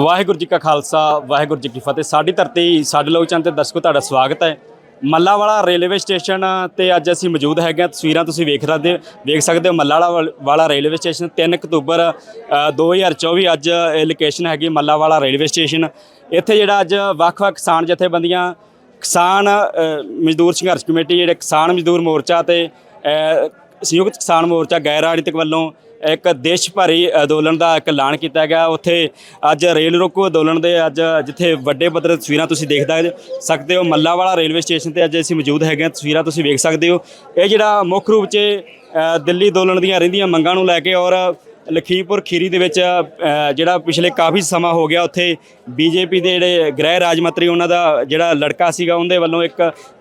ਵਾਹਿਗੁਰੂ ਜੀ ਕਾ ਖਾਲਸਾ ਵਾਹਿਗੁਰੂ ਜੀ ਕੀ ਫਤਿਹ। ਸਾਡੀ ਧਰਤੀ ਸਾਡੇ ਲੋਕ ਚੰਦ ਤੇ ਦਰਸ਼ਕੋ ਤੁਹਾਡਾ ਸਵਾਗਤ ਹੈ। ਮੱਲਾਵਾਲਾ ਰੇਲਵੇ ਸਟੇਸ਼ਨ ਤੇ ਅੱਜ ਅਸੀਂ ਮੌਜੂਦ ਹੈਗੇ ਹਾਂ। ਤਸਵੀਰਾਂ ਤੁਸੀਂ ਵੇਖ ਸਕਦੇ ਵੇਖ ਸਕਦੇ ਹੋ ਮੱਲਾਵਾਲਾ ਵਾਲਾ ਰੇਲਵੇ ਸਟੇਸ਼ਨ 3 ਅਕਤੂਬਰ ਅ, 2024 ਅੱਜ ਇਹ ਲੋਕੇਸ਼ਨ ਹੈਗੀ ਮੱਲਾਵਾਲਾ ਰੇਲਵੇ ਸਟੇਸ਼ਨ। ਇੱਥੇ ਜਿਹੜਾ ਅੱਜ ਵੱਖ-ਵੱਖ ਕਿਸਾਨ ਜਥੇਬੰਦੀਆਂ ਕਿਸਾਨ ਮਜ਼ਦੂਰ ਸੰਘਰਸ਼ ਕਮੇਟੀ ਜਿਹੜੇ ਕਿਸਾਨ ਮਜ਼ਦੂਰ ਮੋਰਚਾ ਤੇ ਸੰਯੁਕਤ ਕਿਸਾਨ ਮੋਰਚਾ ਗੈਰ ਰਾਜਨੀਤਿਕ ਵੱਲੋਂ ਇੱਕ ਦੇਸ਼ ਭਰੀ ਅੰਦੋਲਨ ਦਾ ਇੱਕ ਐਲਾਨ ਕੀਤਾ ਗਿਆ। ਉੱਥੇ ਅੱਜ ਰੇਲ ਰੋਕੋ ਅੰਦੋਲਨ ਦੇ ਅੱਜ ਜਿੱਥੇ ਵੱਡੇ ਪੱਧਰ ਤਸਵੀਰਾਂ ਤੁਸੀਂ ਦੇਖਦਾ ਸਕਦੇ ਹੋ। ਮੱਲਾਵਾਲਾ ਰੇਲਵੇ ਸਟੇਸ਼ਨ ਤੇ ਅੱਜ ਅਸੀਂ ਮੌਜੂਦ ਹੈਗੇ ਹਾਂ। ਤਸਵੀਰਾਂ ਤੁਸੀਂ ਵੇਖ ਸਕਦੇ ਹੋ। ਇਹ ਜਿਹੜਾ ਮੁੱਖ ਰੂਪ 'ਚ ਦਿੱਲੀ ਅੰਦੋਲਨ ਦੀਆਂ ਰਹਿੰਦੀਆਂ ਮੰਗਾਂ ਨੂੰ ਲੈ ਕੇ ਔਰ ਲਖੀਮਪੁਰ ਖੀਰੀ ਦੇ ਵਿੱਚ ਜਿਹੜਾ ਪਿਛਲੇ ਕਾਫੀ ਸਮਾਂ ਹੋ ਗਿਆ, ਉੱਥੇ ਬੀਜੇਪੀ ਦੇ ਜਿਹੜੇ ਗ੍ਰਹਿ ਰਾਜ ਮੰਤਰੀ ਉਹਨਾਂ ਦਾ ਜਿਹੜਾ ਲੜਕਾ ਸੀਗਾ, ਉਹਦੇ ਵੱਲੋਂ ਇੱਕ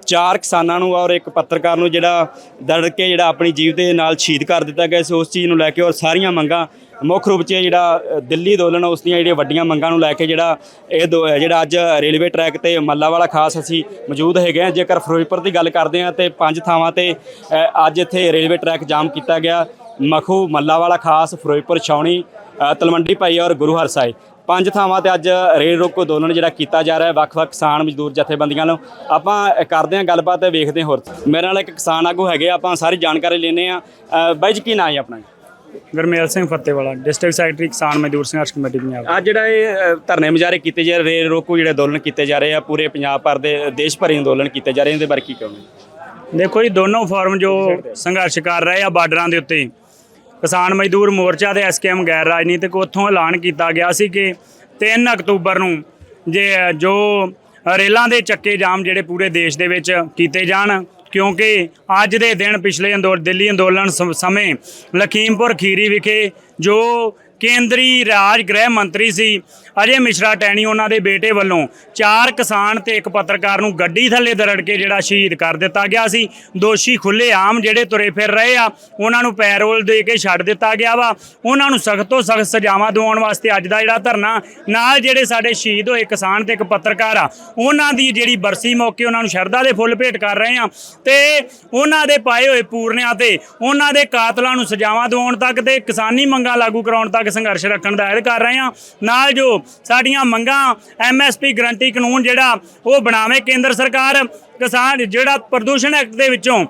ਚਾਰ ਕਿਸਾਨਾਂ ਨੂੰ ਔਰ ਇੱਕ ਪੱਤਰਕਾਰ ਨੂੰ ਜਿਹੜਾ ਦੜ ਕੇ ਜਿਹੜਾ ਆਪਣੀ ਜੀਵ ਦੇ ਨਾਲ ਸ਼ਹੀਦ ਕਰ ਦਿੱਤਾ ਗਿਆ ਸੀ, ਉਸ ਚੀਜ਼ ਨੂੰ ਲੈ ਕੇ ਔਰ ਸਾਰੀਆਂ ਮੰਗਾਂ ਮੁੱਖ ਰੂਪ 'ਚ ਜਿਹੜਾ ਦਿੱਲੀ ਅੰਦੋਲਨ, ਉਸ ਦੀਆਂ ਜਿਹੜੀਆਂ ਵੱਡੀਆਂ ਮੰਗਾਂ ਨੂੰ ਲੈ ਕੇ ਜਿਹੜਾ ਇਹ ਦੋ- ਜਿਹੜਾ ਅੱਜ ਰੇਲਵੇ ਟਰੈਕ ਤੇ ਮੱਲਾਵਾਲਾ ਖਾਸ ਅਸੀਂ ਮੌਜੂਦ ਹੈਗੇ ਹਾਂ। ਜੇਕਰ ਫਿਰੋਜ਼ਪੁਰ ਦੀ ਗੱਲ ਕਰਦੇ ਹਾਂ ਤੇ ਪੰਜ ਥਾਵਾਂ ਤੇ ਅੱਜ ਇੱਥੇ ਰੇਲਵੇ ਟਰੈਕ ਜਾਮ ਕੀਤਾ ਗਿਆ। ਮਖੂ, ਮੱਲਾਵਾਲਾ ਖਾਸ, ਫਿਰੋਜ਼ਪੁਰ, ਛਾਉਣੀ ਤਲਵੰਡੀ ਭਾਈ ਔਰ ਗੁਰੂ ਹਰ ਸਾਹਿਬ। ਪੰਜ ਥਾਵਾਂ ਤੇ ਅੱਜ ਰੇਲ ਰੋਕੋ ਅੰਦੋਲਨ ਜਿਹੜਾ ਕੀਤਾ ਜਾ ਰਿਹਾ ਹੈ ਵੱਖ-ਵੱਖ ਕਿਸਾਨ ਮਜ਼ਦੂਰ ਜਥੇਬੰਦੀਆਂ ਨੂੰ। ਆਪਾਂ ਕਰਦੇ ਹਾਂ ਗੱਲਬਾਤ ਤੇ ਵੇਖਦੇ ਹਾਂ ਹੋਰ। ਮੇਰੇ ਨਾਲ ਇੱਕ ਕਿਸਾਨ ਆਗੂ ਹੈਗੇ ਆਪਾਂ ਸਾਰੀ ਜਾਣਕਾਰੀ ਲੈਣੇ ਆ ਬਾਈ ਜੀ ਕੀ ਨਾਂ ਹੈ ਆਪਣਾ ਗਰਮੇਲ ਸਿੰਘ ਫੱਤੇਵਾਲਾ ਡਿਸਟ੍ਰਿਕਟ ਸੈਕਟਰੀ ਕਿਸਾਨ ਮਜ਼ਦੂਰ ਸੰਘਰਸ਼ ਕਮੇਟੀ ਪੰਜਾਬ। ਆ ਜਿਹੜਾ ਇਹ ਧਰਨੇ ਮੁਜ਼ਾਹਰੇ ਕੀਤੇ ਜਾ ਰਹੇ ਰੇਲ ਰੋਕੋ ਜਿਹੜੇ ਅੰਦੋਲਨ ਕੀਤੇ ਜਾ ਰਹੇ ਆ ਪੂਰੇ ਪੰਜਾਬ ਭਰ ਦੇ ਦੇਸ਼ ਭਰੀ ਅੰਦੋਲਨ ਕੀਤੇ ਜਾ ਰਹੇ ਇਹਦੇ ਬਾਰੇ ਕੀ ਕਹੋਗੇ? ਦੇਖੋ ਜੀ ਦੋਨੋਂ ਫਾਰਮ ਜੋ ਸੰਘਰਸ਼ ਕਰ ਰਹੇ ਆ ਬਾਰਡਰਾਂ ਦੇ ਉੱਤੇ ਕਿਸਾਨ ਮਜ਼ਦੂਰ ਮੋਰਚਾ ਤੇ ਐਸਕੇਐਮ ਗੈਰ ਰਾਜਨੀਤਿਕ ਉੱਥੋਂ ਐਲਾਨ ਕੀਤਾ ਗਿਆ ਸੀ ਕਿ 3 ਅਕਤੂਬਰ ਨੂੰ ਜੇ ਜੋ ਰੇਲਾਂ ਦੇ ਚੱਕੇ ਜਾਮ ਜਿਹੜੇ ਪੂਰੇ ਦੇਸ਼ ਦੇ ਵਿੱਚ ਕੀਤੇ ਜਾਣ, ਕਿਉਂਕਿ ਅੱਜ ਦੇ ਦਿਨ ਪਿਛਲੇ ਅੰਦੋਲਨ ਦਿੱਲੀ ਅੰਦੋਲਨ ਸਮੇਂ ਲਖੀਮਪੁਰ ਖੀਰੀ ਵਿਖੇ ਜੋ ਕੇਂਦਰੀ ਰਾਜ ਗ੍ਰਹਿ ਮੰਤਰੀ ਸੀ ਅਜੇ ਮਿਸ਼ਰਾ ਟੈਣੀ ਉਹਨਾਂ ਦੇ ਬੇਟੇ ਵੱਲੋਂ ਚਾਰ ਕਿਸਾਨ ਤੇ ਇੱਕ ਪੱਤਰਕਾਰ ਨੂੰ ਗੱਡੀ ਥੱਲੇ ਦਰੜ ਕੇ ਜਿਹੜਾ ਸ਼ਹੀਦ ਕਰ ਦਿੱਤਾ ਗਿਆ ਸੀ। ਦੋਸ਼ੀ ਖੁੱਲੇ ਆਮ ਜਿਹੜੇ ਤੁਰੇ ਫਿਰ ਰਹੇ ਆ, ਉਹਨਾਂ ਨੂੰ ਪੈਰੋਲ ਦੇ ਕੇ ਛੱਡ ਦਿੱਤਾ ਗਿਆ ਵਾ। ਉਹਨਾਂ ਨੂੰ ਸਖਤ ਤੋਂ ਸਖਤ ਸਜ਼ਾਵਾਂ ਦਿਵਾਉਣ ਵਾਸਤੇ ਅੱਜ ਦਾ ਜਿਹੜਾ ਧਰਨਾ, ਨਾਲ ਜਿਹੜੇ ਸਾਡੇ ਸ਼ਹੀਦ ਹੋਏ ਕਿਸਾਨ ਤੇ ਇੱਕ ਪੱਤਰਕਾਰ ਆ, ਉਹਨਾਂ ਦੀ ਜਿਹੜੀ ਬਰਸੀ ਮੌਕੇ ਉਹਨਾਂ ਨੂੰ ਸ਼ਰਧਾ ਦੇ ਫੁੱਲ ਭੇਟ ਕਰ ਰਹੇ ਆ ਤੇ ਉਹਨਾਂ ਦੇ ਪਾਏ ਹੋਏ ਪੂਰਨਿਆਂ ਤੇ ਉਹਨਾਂ ਦੇ ਕਾਤਲਾਂ ਨੂੰ ਸਜ਼ਾਵਾਂ ਦਿਵਾਉਣ ਤੱਕ ਤੇ ਕਿਸਾਨੀ ਮੰਗਾਂ ਲਾਗੂ ਕਰਾਉਣ ਤੱਕ ਸੰਘਰਸ਼ ਰੱਖਣ ਦਾ ਐਲਾਨ ਕਰ ਰਹੇ ਆ। ਨਾਲ ਜੋ ਸਾਡੀਆਂ ਮੰਗਾਂ ਐਮਐਸਪੀ ਗਰੰਟੀ ਕਾਨੂੰਨ ਜਿਹੜਾ ਉਹ ਬਣਾਵੇ ਕੇਂਦਰ ਸਰਕਾਰ ਕਿਸਾਨ ਜਿਹੜਾ ਪ੍ਰਦੂਸ਼ਣ ਐਕਟ ਦੇ ਵਿੱਚੋਂ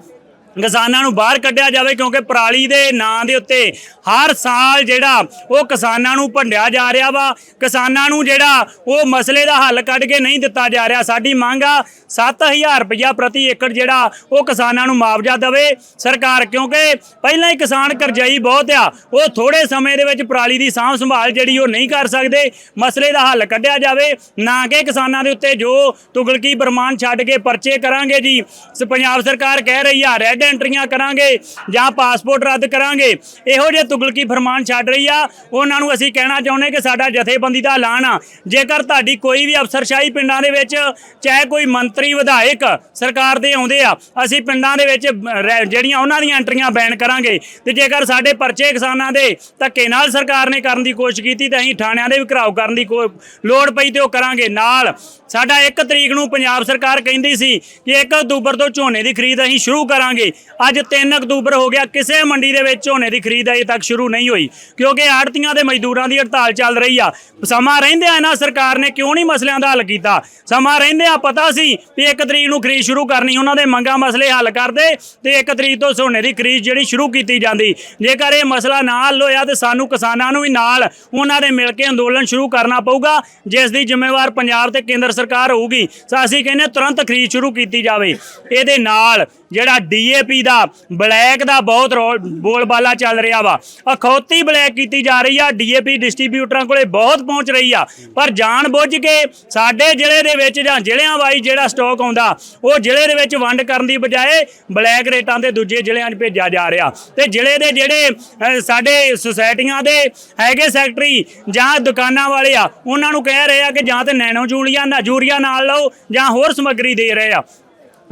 ਕਿਸਾਨਾਂ ਨੂੰ ਬਾਹਰ ਕੱਢਿਆ ਜਾਵੇ ਕਿਉਂਕਿ ਪਰਾਲੀ ਦੇ ਨਾਂ ਦੇ ਉੱਤੇ ਹਰ ਸਾਲ ਜਿਹੜਾ ਉਹ ਕਿਸਾਨਾਂ ਨੂੰ ਭੰਡਿਆ ਜਾ ਰਿਹਾ ਵਾ। ਕਿਸਾਨਾਂ ਨੂੰ ਜਿਹੜਾ ਉਹ ਮਸਲੇ ਦਾ ਹੱਲ ਕੱਢ ਕੇ ਨਹੀਂ ਦਿੱਤਾ ਜਾ ਰਿਹਾ। ਸਾਡੀ ਮੰਗ ਆ 7000 ਰੁਪਇਆ ਪ੍ਰਤੀ ਏਕੜ ਜਿਹੜਾ ਉਹ ਕਿਸਾਨਾਂ ਨੂੰ ਮੁਆਵਜ਼ਾ ਦੇਵੇ ਸਰਕਾਰ, ਕਿਉਂਕਿ ਪਹਿਲਾਂ ਹੀ ਕਿਸਾਨ ਕਰਜ਼ਾਈ ਬਹੁਤ ਆ। ਉਹ ਥੋੜੇ ਸਮੇਂ ਦੇ ਵਿੱਚ ਪਰਾਲੀ ਦੀ ਸਾਂਭ ਸੰਭਾਲ ਜਿਹੜੀ ਉਹ ਨਹੀਂ ਕਰ ਸਕਦੇ। ਮਸਲੇ ਦਾ ਹੱਲ ਕੱਢਿਆ ਜਾਵੇ। ਨਾ ਕਿ ਕਿਸਾਨਾਂ ਦੇ ਉੱਤੇ ਜੋ ਤੁਗਲਕੀ ਬਰਮਾਨ ਛੱਡ ਕੇ ਪਰਚੇ ਕਰਾਂਗੇ ਜੀ। ਸ- ਪੰਜਾਬ ਸਰਕਾਰ ਕਹਿ ਰਹੀ ਆ, ਰਹਿ ਰੈੱਡ ਐਂਟਰੀਆਂ ਕਰਾਂਗੇ ਜਾਂ ਪਾਸਪੋਰਟ ਰੱਦ ਕਰਾਂਗੇ। ਇਹੋ ਜਿਹੇ ਤੁਗਲਕੀ ਫਰਮਾਨ ਛੱਡ ਰਹੀ ਆ। ਉਹਨਾਂ ਨੂੰ ਅਸੀਂ ਕਹਿਣਾ ਚਾਹੁੰਦੇ ਕਿ ਸਾਡਾ ਜਥੇਬੰਦੀ ਦਾ ਐਲਾਨ ਆ। ਜੇਕਰ ਤੁਹਾਡੀ ਕੋਈ ਵੀ ਅਫਸਰਸ਼ਾਹੀ ਪਿੰਡਾਂ ਦੇ ਵਿੱਚ ਚਾਹੇ ਕੋਈ ਮੰਤਰੀ, ਵਿਧਾਇਕ ਸਰਕਾਰ ਦੇ ਆਉਂਦੇ ਆ, ਅਸੀਂ ਪਿੰਡਾਂ ਦੇ ਵਿੱਚ ਰਹਿ- ਜਿਹੜੀਆਂ ਉਹਨਾਂ ਦੀਆਂ ਐਂਟਰੀਆਂ ਬੈਨ ਕਰਾਂਗੇ। ਤੇ ਜੇਕਰ ਸਾਡੇ ਪਰਚੇ ਕਿਸਾਨਾਂ ਦੇ ਧੱਕੇ ਨਾਲ ਸਰਕਾਰ ਨੇ ਕਰਨ ਦੀ ਕੋਸ਼ਿਸ਼ ਕੀਤੀ, ਤਾਂ ਅਸੀਂ ਥਾਣਿਆਂ ਦੇ ਵੀ ਘਰਾਓ ਕਰਨ ਦੀ ਕੋ ਲੋੜ ਪਈ ਤੇ ਉਹ ਕਰਾਂਗੇ। ਨਾਲ ਸਾਡਾ 1 ਤਰੀਕ ਨੂੰ ਪੰਜਾਬ ਸਰਕਾਰ ਕਹਿੰਦੀ ਸੀ ਕਿ 1 ਅਕਤੂਬਰ ਤੋਂ ਝੋਨੇ ਦੀ ਖਰੀਦ ਅਸੀਂ ਸ਼ੁਰੂ ਕਰਾਂਗੇ। ਅੱਜ 3 ਅਕਤੂਬਰ ਹੋ ਗਿਆ, ਕਿਸੇ ਮੰਡੀ ਦੇ ਵਿੱਚ ਝੋਨੇ ਦੀ ਖਰੀਦ ਅਜੇ ਤੱਕ ਸ਼ੁਰੂ ਨਹੀਂ ਹੋਈ, ਕਿਉਂਕਿ ਆੜਤੀਆਂ ਦੇ ਮਜ਼ਦੂਰਾਂ ਦੀ ਹੜਤਾਲ ਚੱਲ ਰਹੀ ਆ। ਸਮਾਂ ਰਹਿੰਦਿਆਂ ਇਹਨਾਂ ਸਰਕਾਰ ਨੇ ਕਿਉਂ ਨਹੀਂ ਮਸਲਿਆਂ ਦਾ ਹੱਲ ਕੀਤਾ? ਸਮਾਂ ਰਹਿੰਦਿਆਂ ਪਤਾ ਸੀ ਵੀ 1 ਤਰੀਕ ਨੂੰ ਖਰੀਦ ਸ਼ੁਰੂ ਕਰਨੀ, ਉਹਨਾਂ ਦੇ ਮੰਗਾਂ ਮਸਲੇ ਹੱਲ ਕਰਦੇ ਤੇ 1 ਤਰੀਕ ਤੋਂ ਝੋਨੇ ਦੀ ਖਰੀਦ ਜਿਹੜੀ ਸ਼ੁਰੂ ਕੀਤੀ ਜਾਂਦੀ। ਜੇਕਰ ਇਹ ਮਸਲਾ ਨਾ ਹੱਲ ਹੋਇਆ ਤੇ ਸਾਨੂੰ ਕਿਸਾਨਾਂ ਨੂੰ ਵੀ ਨਾਲ ਉਹਨਾਂ ਦੇ ਮਿਲ ਕੇ ਅੰਦੋਲਨ ਸ਼ੁਰੂ ਕਰਨਾ ਪਊਗਾ, ਜਿਸ ਦੀ ਜ਼ਿੰਮੇਵਾਰ ਪੰਜਾਬ ਤੇ ਕੇਂਦਰ ਸਰਕਾਰ ਹੋਊਗੀ, ਤਾਂ ਅਸੀਂ ਕਹਿੰਦੇ ਤੁਰੰਤ ਖਰੀਦ ਸ਼ੁਰੂ ਕੀਤੀ ਜਾਵੇ। ਇਹਦੇ ਨਾਲ ਜਿਹੜਾ ਡੀਏਪੀ ਦਾ, ਬਲੈਕ ਦਾ ਬਹੁਤ ਰੋਲ ਬੋਲਬਾਲਾ ਚੱਲ ਰਿਹਾ ਵਾ। ਅਖੌਤੀ ਬਲੈਕ ਕੀਤੀ ਜਾ ਰਹੀ ਆ, ਡੀਏਪੀ ਡਿਸਟ੍ਰੀਬਿਊਟਰਾਂ ਕੋਲੇ ਬਹੁਤ ਪਹੁੰਚ ਰਹੀ ਆ। ਪਰ ਜਾਣ ਬੁੱਝ ਕੇ ਸਾਡੇ ਜ਼ਿਲ੍ਹੇ ਦੇ ਵਿੱਚ ਜਾਂ ਜ਼ਿਲ੍ਹਿਆਂ ਵਾਈ ਜਿਹੜਾ ਸਟਾਕ ਆਉਂਦਾ, ਉਹ ਜ਼ਿਲ੍ਹੇ ਦੇ ਵਿੱਚ ਵੰਡ ਕਰਨ ਦੀ ਬਜਾਏ ਬਲੈਕ ਰੇਟਾਂ ਤੇ ਦੂਜੇ ਜ਼ਿਲ੍ਹਿਆਂ 'ਚ ਭੇਜਿਆ ਜਾ ਰਿਹਾ। ਤੇ ਜ਼ਿਲ੍ਹੇ ਦੇ ਜਿਹੜੇ ਸਾਡੇ ਸੁਸਾਇਟੀਆਂ ਦੇ ਹੈਗੇ ਸੈਕਟਰੀ ਜਾਂ ਦੁਕਾਨਾਂ ਵਾਲੇ ਆ, ਉਹਨਾਂ ਨੂੰ ਕਹਿ ਰਹੇ ਆ ਕਿ ਜਾਂ ਤੇ ਨੈਨੋ ਜੂਲੀਆ ਨਾ ਯੂਰੀਆ ਨਾਲ ਲਓ ਜਾਂ ਹੋਰ ਸਮੱਗਰੀ ਦੇ ਰਹੇ ਆ।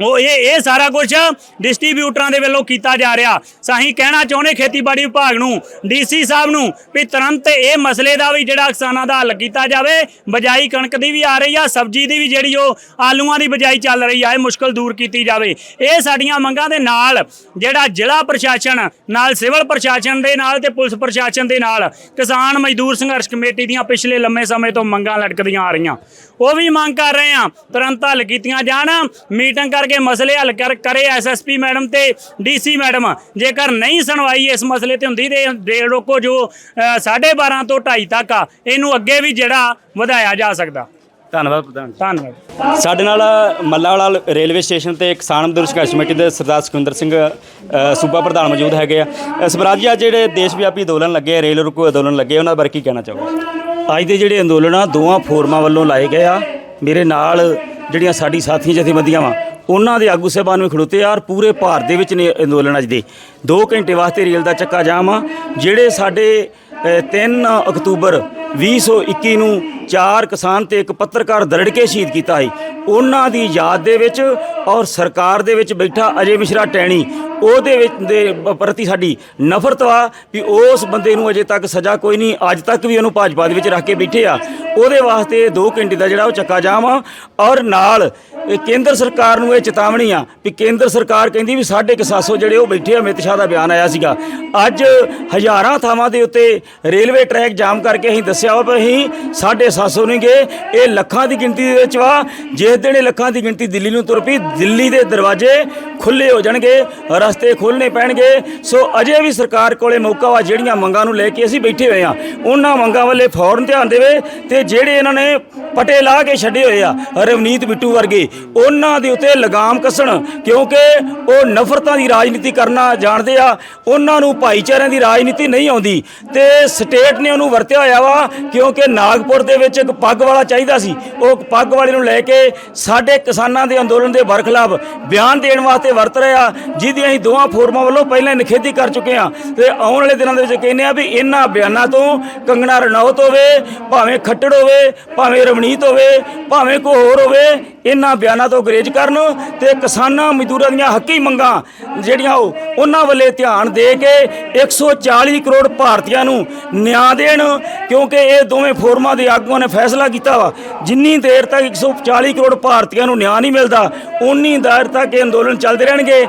ਉਹ ਇਹ ਇਹ ਸਾਰਾ ਕੁਝ ਡਿਸਟ੍ਰੀਬਿਊਟਰਾਂ ਦੇ ਵੱਲੋਂ ਕੀਤਾ ਜਾ ਰਿਹਾ। ਸਾਹੀਂ ਕਹਿਣਾ ਚਾਹੁੰਦੇ ਖੇਤੀਬਾੜੀ ਵਿਭਾਗ ਨੂੰ, ਡੀਸੀ ਸਾਹਿਬ ਨੂੰ, ਵੀ ਤੁਰੰਤ ਇਹ ਮਸਲੇ ਦਾ ਵੀ ਜਿਹੜਾ ਕਿਸਾਨਾਂ ਦਾ ਹੱਲ ਕੀਤਾ ਜਾਵੇ। ਬਜਾਈ ਕਣਕ ਦੀ ਵੀ ਆ ਰਹੀ ਆ, ਸਬਜ਼ੀ ਦੀ ਵੀ ਜਿਹੜੀ ਉਹ ਆਲੂਆਂ ਦੀ ਬਜਾਈ ਚੱਲ ਰਹੀ ਆ, ਇਹ ਮੁਸ਼ਕਲ ਦੂਰ ਕੀਤੀ ਜਾਵੇ। ਇਹ ਸਾਡੀਆਂ ਮੰਗਾਂ ਦੇ ਨਾਲ ਜਿਹੜਾ ਜ਼ਿਲ੍ਹਾ ਪ੍ਰਸ਼ਾਸਨ, ਨਾਲ ਸਿਵਲ ਪ੍ਰਸ਼ਾਸਨ ਦੇ ਨਾਲ ਤੇ ਪੁਲਿਸ ਪ੍ਰਸ਼ਾਸਨ ਦੇ ਨਾਲ ਕਿਸਾਨ ਮਜ਼ਦੂਰ ਸੰਘਰਸ਼ ਕਮੇਟੀ ਦੀਆਂ ਪਿਛਲੇ ਲੰਮੇ ਸਮੇਂ ਤੋਂ ਮੰਗਾਂ ਲਟਕਦੀਆਂ ਆ ਰਹੀਆਂ। ਉਹ ਵੀ ਮੰਗ ਕਰ ਰਹੇ ਆ, ਤੁਰੰਤ ਹੱਲ ਕੀਤੀਆਂ ਜਾਣ, ਮੀਟਿੰਗ ਕਰ ਕਰਕੇ ਮਸਲੇ ਹੱਲ ਕਰ ਕਰੇ ਐਸਐਸਪੀ ਮੈਡਮ ਤੇ ਡੀਸੀ ਮੈਡਮ। ਜੇਕਰ ਨਹੀਂ ਸੁਣਵਾਈ ਇਸ ਮਸਲੇ ਤੇ ਹੁੰਦੀ ਤੇ ਦੇ ਰੋਕੋ ਜੋ ਅ, 12:30 ਤੋਂ 2:30 ਤੱਕ ਆ। ਇਹਨੂੰ ਅੱਗੇ ਵੀ ਜਿਹੜਾ ਵਧਾਇਆ ਜਾ ਸਕਦਾ। ਧੰਨਵਾਦ ਪ੍ਰਧਾਨ ਜੀ। ਧੰਨਵਾਦ। ਸਾਡੇ ਨਾਲ ਮੱਲਾਵਾਲਾ ਰੇਲਵੇ ਸਟੇਸ਼ਨ ਤੇ ਕਿਸਾਨ ਮਜ਼ਦੂਰ ਸੰਘਰਸ਼ ਕਮੇਟੀ ਦੇ ਸਰਦਾਰ ਸੁਖਵਿੰਦਰ ਸਿੰਘ ਸੂਬਾ ਪ੍ਰਧਾਨ ਮੌਜੂਦ ਹੈਗੇ ਆ। ਸਵਰਾਜ ਜੀ ਅੱਜ ਜਿਹੜੇ ਦੇਸ਼ ਵਿਆਪੀ ਅੰਦੋਲਨ ਲੱਗੇ ਆ, ਰੇਲ ਰੁਕੋ ਅੰਦੋਲਨ ਲੱਗੇ ਉਹਨਾਂ ਬਾਰੇ ਕੀ ਕਹਿਣਾ ਚਾਹੋਗੇ? ਅੱਜ ਦੇ ਜਿਹੜੇ ਅੰਦੋਲਨ ਆ ਦੋਵਾਂ ਫੋਰਮਾਂ ਵੱਲੋਂ ਲਾਏ ਗਏ ਆ। ਮੇਰੇ ਨਾਲ ਜਿਹੜੀਆਂ ਸਾਡੀ ਸਾਥੀ ਜਥੇਬੰਦੀਆਂ ਵਾ ਉਹਨਾਂ ਦੇ ਆਗੂ ਸਾਹਿਬਾਨ ਵੀ ਖੜੋਤੇ ਆ ਔਰ ਪੂਰੇ ਭਾਰਤ ਦੇ ਵਿੱਚ ਨੇ ਅੰਦੋਲਨ ਅੱਜ ਦੇ। 2 ਘੰਟੇ ਵਾਸਤੇ ਰੇਲ ਦਾ ਚੱਕਾ ਜਾਮ ਆ ਜਿਹੜੇ ਸਾਡੇ ਅ, 3 ਅਕਤੂਬਰ 2021 ਨੂੰ ਚਾਰ ਕਿਸਾਨ ਤੇ ਇੱਕ ਪੱਤਰਕਾਰ ਦਰੜ ਕੇ ਸ਼ਹੀਦ ਕੀਤਾ ਸੀ। ਉਹਨਾਂ ਦੀ ਯਾਦ ਦੇ ਵਿੱਚ ਔਰ ਸਰਕਾਰ ਦੇ ਵਿੱਚ ਬੈਠਾ ਅਜੇ ਮਿਸ਼ਰਾ ਟੈਣੀ, ਉਹਦੇ ਵਿੱਚ ਦੇ ਪ੍ਰਤੀ ਸਾਡੀ ਨਫ਼ਰਤ ਵਾ ਵੀ ਉਸ ਬੰਦੇ ਨੂੰ ਅਜੇ ਤੱਕ ਸਜ਼ਾ ਕੋਈ ਨਹੀਂ, ਅੱਜ ਤੱਕ ਵੀ ਉਹਨੂੰ ਭਾਜਪਾ ਦੇ ਵਿੱਚ ਰੱਖ ਕੇ ਬੈਠੇ ਆ। ਉਹਦੇ ਵਾਸਤੇ 2 ਘੰਟੇ ਦਾ ਜਿਹੜਾ ਉਹ ਚੱਕਾ ਜਾਮ ਆ ਔਰ ਨਾਲ ਕੇਂਦਰ ਸਰਕਾਰ ਨੂੰ ਇਹ ਚੇਤਾਵਨੀ ਆ ਵੀ ਕੇਂਦਰ ਸਰਕਾਰ ਕਹਿੰਦੀ ਵੀ ਸਾਢੇ ਕੁ ਸੱਤ ਸੌ ਜਿਹੜੇ ਉਹ ਬੈਠੇ ਆ, ਅਮਿਤ ਸ਼ਾਹ ਦਾ ਬਿਆਨ ਆਇਆ ਸੀਗਾ। ਅੱਜ ਹਜ਼ਾਰਾਂ ਥਾਵਾਂ ਦੇ ਉੱਤੇ ਰੇਲਵੇ ਟਰੈਕ ਜਾਮ ਕਰਕੇ ਅਸੀਂ ਦੱਸਿਆ ਵਾ ਵੀ ਅਸੀਂ ਸਾਢੇ ਸੱਤ ਸੌ ਨਹੀਂ ਗਏ, ਇਹ ਲੱਖਾਂ ਦੀ ਗਿਣਤੀ ਦੇ ਵਿੱਚ ਵਾ। ਜਿਸ ਦਿਨ ਇਹ ਲੱਖਾਂ ਦੀ ਗਿਣਤੀ ਦਿੱਲੀ ਨੂੰ ਤੁਰ ਪਈ, ਦਿੱਲੀ ਦੇ ਦਰਵਾਜ਼ੇ ਖੁੱਲੇ ਹੋ ਜਾਣਗੇ, ਰਸਤੇ ਖੋਲ੍ਹਣੇ ਪੈਣਗੇ। ਸੋ ਅਜੇ ਵੀ ਸਰਕਾਰ ਕੋਲੇ ਮੌਕਾ ਵਾ, ਜਿਹੜੀਆਂ ਮੰਗਾਂ ਨੂੰ ਲੈ ਕੇ ਅਸੀਂ ਬੈਠੇ ਹੋਏ ਆ। ਉਹਨਾਂ ਮੰਗਾਂ ਵੱਲੇ ਫੌਰਨ ਧਿਆਨ ਦੇਵੇ ਤੇ ਜਿਹੜੇ ਇਹਨਾਂ ਨੇ ਪਟੇ ਲਾ ਕੇ ਛੱਡੇ ਹੋਏ ਆ, ਰਵਨੀਤ ਬਿੱਟੂ ਵਰਗੇ, ਉਹਨਾਂ ਦੇ ਉੱਤੇ ਲਗਾਮ ਕੱਸਣ, ਕਿਉਂਕਿ ਉਹ ਨਫ਼ਰਤਾਂ ਦੀ ਰਾਜਨੀਤੀ ਕਰਨਾ ਜਾਣਦੇ ਆ। ਉਹਨਾਂ ਨੂੰ ਭਾਈਚਾਰਿਆਂ ਦੀ ਰਾਜਨੀਤੀ ਨਹੀਂ ਆਉਂਦੀ। ਤੇ ਸਟੇਟ ਨੇ ਉਹਨੂੰ ਵਰਤਿਆ ਹੋਇਆ ਵਾ ਕਿਉਂਕਿ ਨਾਗਪੁਰ ਦੇ ਵਿੱਚ ਇੱਕ ਪੱਗ ਵਾਲਾ ਚਾਹੀਦਾ ਸੀ। ਉਹ ਪੱਗ ਵਾਲੇ ਨੂੰ ਲੈ ਕੇ ਸਾਡੇ ਕਿਸਾਨਾਂ ਦੇ ਅੰਦੋਲਨ ਦੇ ਬਰਖਲਾਫ ਬਿਆਨ ਦੇਣ ਵਾਸਤੇ ਵਰਤ ਰਿਹਾ ਜਿਹਦੀ ਅਸੀਂ ਦੋਵਾਂ ਫੋਰਮਾਂ ਵੱਲੋਂ ਪਹਿਲਾਂ ਨਿਖੇਧੀ ਕਰ ਚੁੱਕੇ ਹਾਂ ਤੇ ਆਉਣ ਵਾਲੇ ਦਿਨਾਂ ਦੇ ਵਿੱਚ ਕਹਿੰਦੇ ਆ ਵੀ ਇਹਨਾਂ ਬਿਆਨਾਂ ਤੋਂ ਕੰਗਣਾ ਰਣੌਤ ਹੋਵੇ, ਭਾਵੇਂ ਖੱਟੜ ਹੋਵੇ, ਭਾਵੇਂ ਰਵਨੀਤ ਹੋਵੇ, ਭਾਵੇਂ ਕੋਈ ਹੋਰ ਹੋਵੇ ਇਹਨਾਂ ਬਿਆਨਾਂ ਤੋਂ ਗਰੇਜ ਕਰਨ ਤੇ ਕਿਸਾਨਾਂ ਮਜ਼ਦੂਰਾਂ ਦੀਆਂ ਹੱਕੀ ਮੰਗਾਂ ਜਿਹੜੀਆਂ ਉਹ ਉਹਨਾਂ ਵੱਲੇ ਧਿਆਨ ਦੇ ਕੇ 140 ਕਰੋੜ ਭਾਰਤੀਆਂ ਨੂੰ ਨਿਆਂ ਦੇਣ, ਕਿਉਂਕਿ ਇਹ ਦੋਵੇਂ ਫੋਰਮਾਂ ਦੇ ਆਗੂਆਂ ਨੇ ਫੈਸਲਾ ਕੀਤਾ ਵਾ। ਜਿੰਨੀ ਦੇਰ ਤੱਕ 140 ਕਰੋੜ ਭਾਰਤੀਆਂ ਨੂੰ ਨਿਆਂ ਨਹੀਂ ਮਿਲਦਾ ਉਨੀ ਦੇਰ ਤੱਕ ਇਹ ਅੰਦੋਲਨ ਚੱਲਦੇ ਰਹਿਣਗੇ।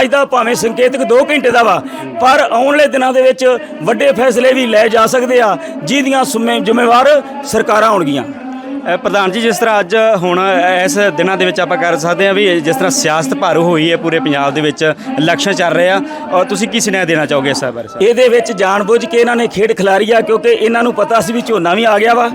ਅੱਜ ਦਾ ਭਾਵੇਂ ਸੰਕੇਤਕ 2 ਘੰਟੇ ਦਾ ਵਾ, ਪਰ ਆਉਣ ਵਾਲੇ ਦਿਨਾਂ ਦੇ ਵਿੱਚ ਵੱਡੇ ਫੈਸਲੇ ਵੀ ਲਏ ਜਾ ਸਕਦੇ ਆ, ਜਿਹਦੀਆਂ ਸੁਮੇ- ਜ਼ਿੰਮੇਵਾਰ ਸਰਕਾਰਾਂ ਹੋਣਗੀਆਂ ਪ੍ਰਧਾਨ ਜੀ, ਜਿਸ ਤਰ੍ਹਾਂ ਅੱਜ ਹੁਣ ਇਸ ਦਿਨਾਂ ਦੇ ਵਿੱਚ ਆਪਾਂ ਕਰ ਸਕਦੇ ਹਾਂ ਵੀ ਜਿਸ ਤਰ੍ਹਾਂ ਸਿਆਸਤ ਭਾਰੂ ਹੋਈ ਹੈ ਪੂਰੇ ਪੰਜਾਬ ਦੇ ਵਿੱਚ, ਇਲੈਕਸ਼ਨ ਚੱਲ ਰਹੇ ਆ। ਔਰ ਤੁਸੀਂ ਕੀ ਸੁਨੇਹਾ ਦੇਣਾ ਚਾਹੋਗੇ ਇਸ ਬਾਰੇ ਇਹਦੇ ਵਿੱਚ ਜਾਣਬੁੱਝ ਕੇ ਇਹਨਾਂ ਨੇ ਖੇਡ ਖਿਲਾਰੀ ਆ, ਕਿਉਂਕਿ ਇਹਨਾਂ ਨੂੰ ਪਤਾ ਸੀ ਵੀ ਝੋਨਾ ਵੀ ਆ ਗਿਆ ਵਾ।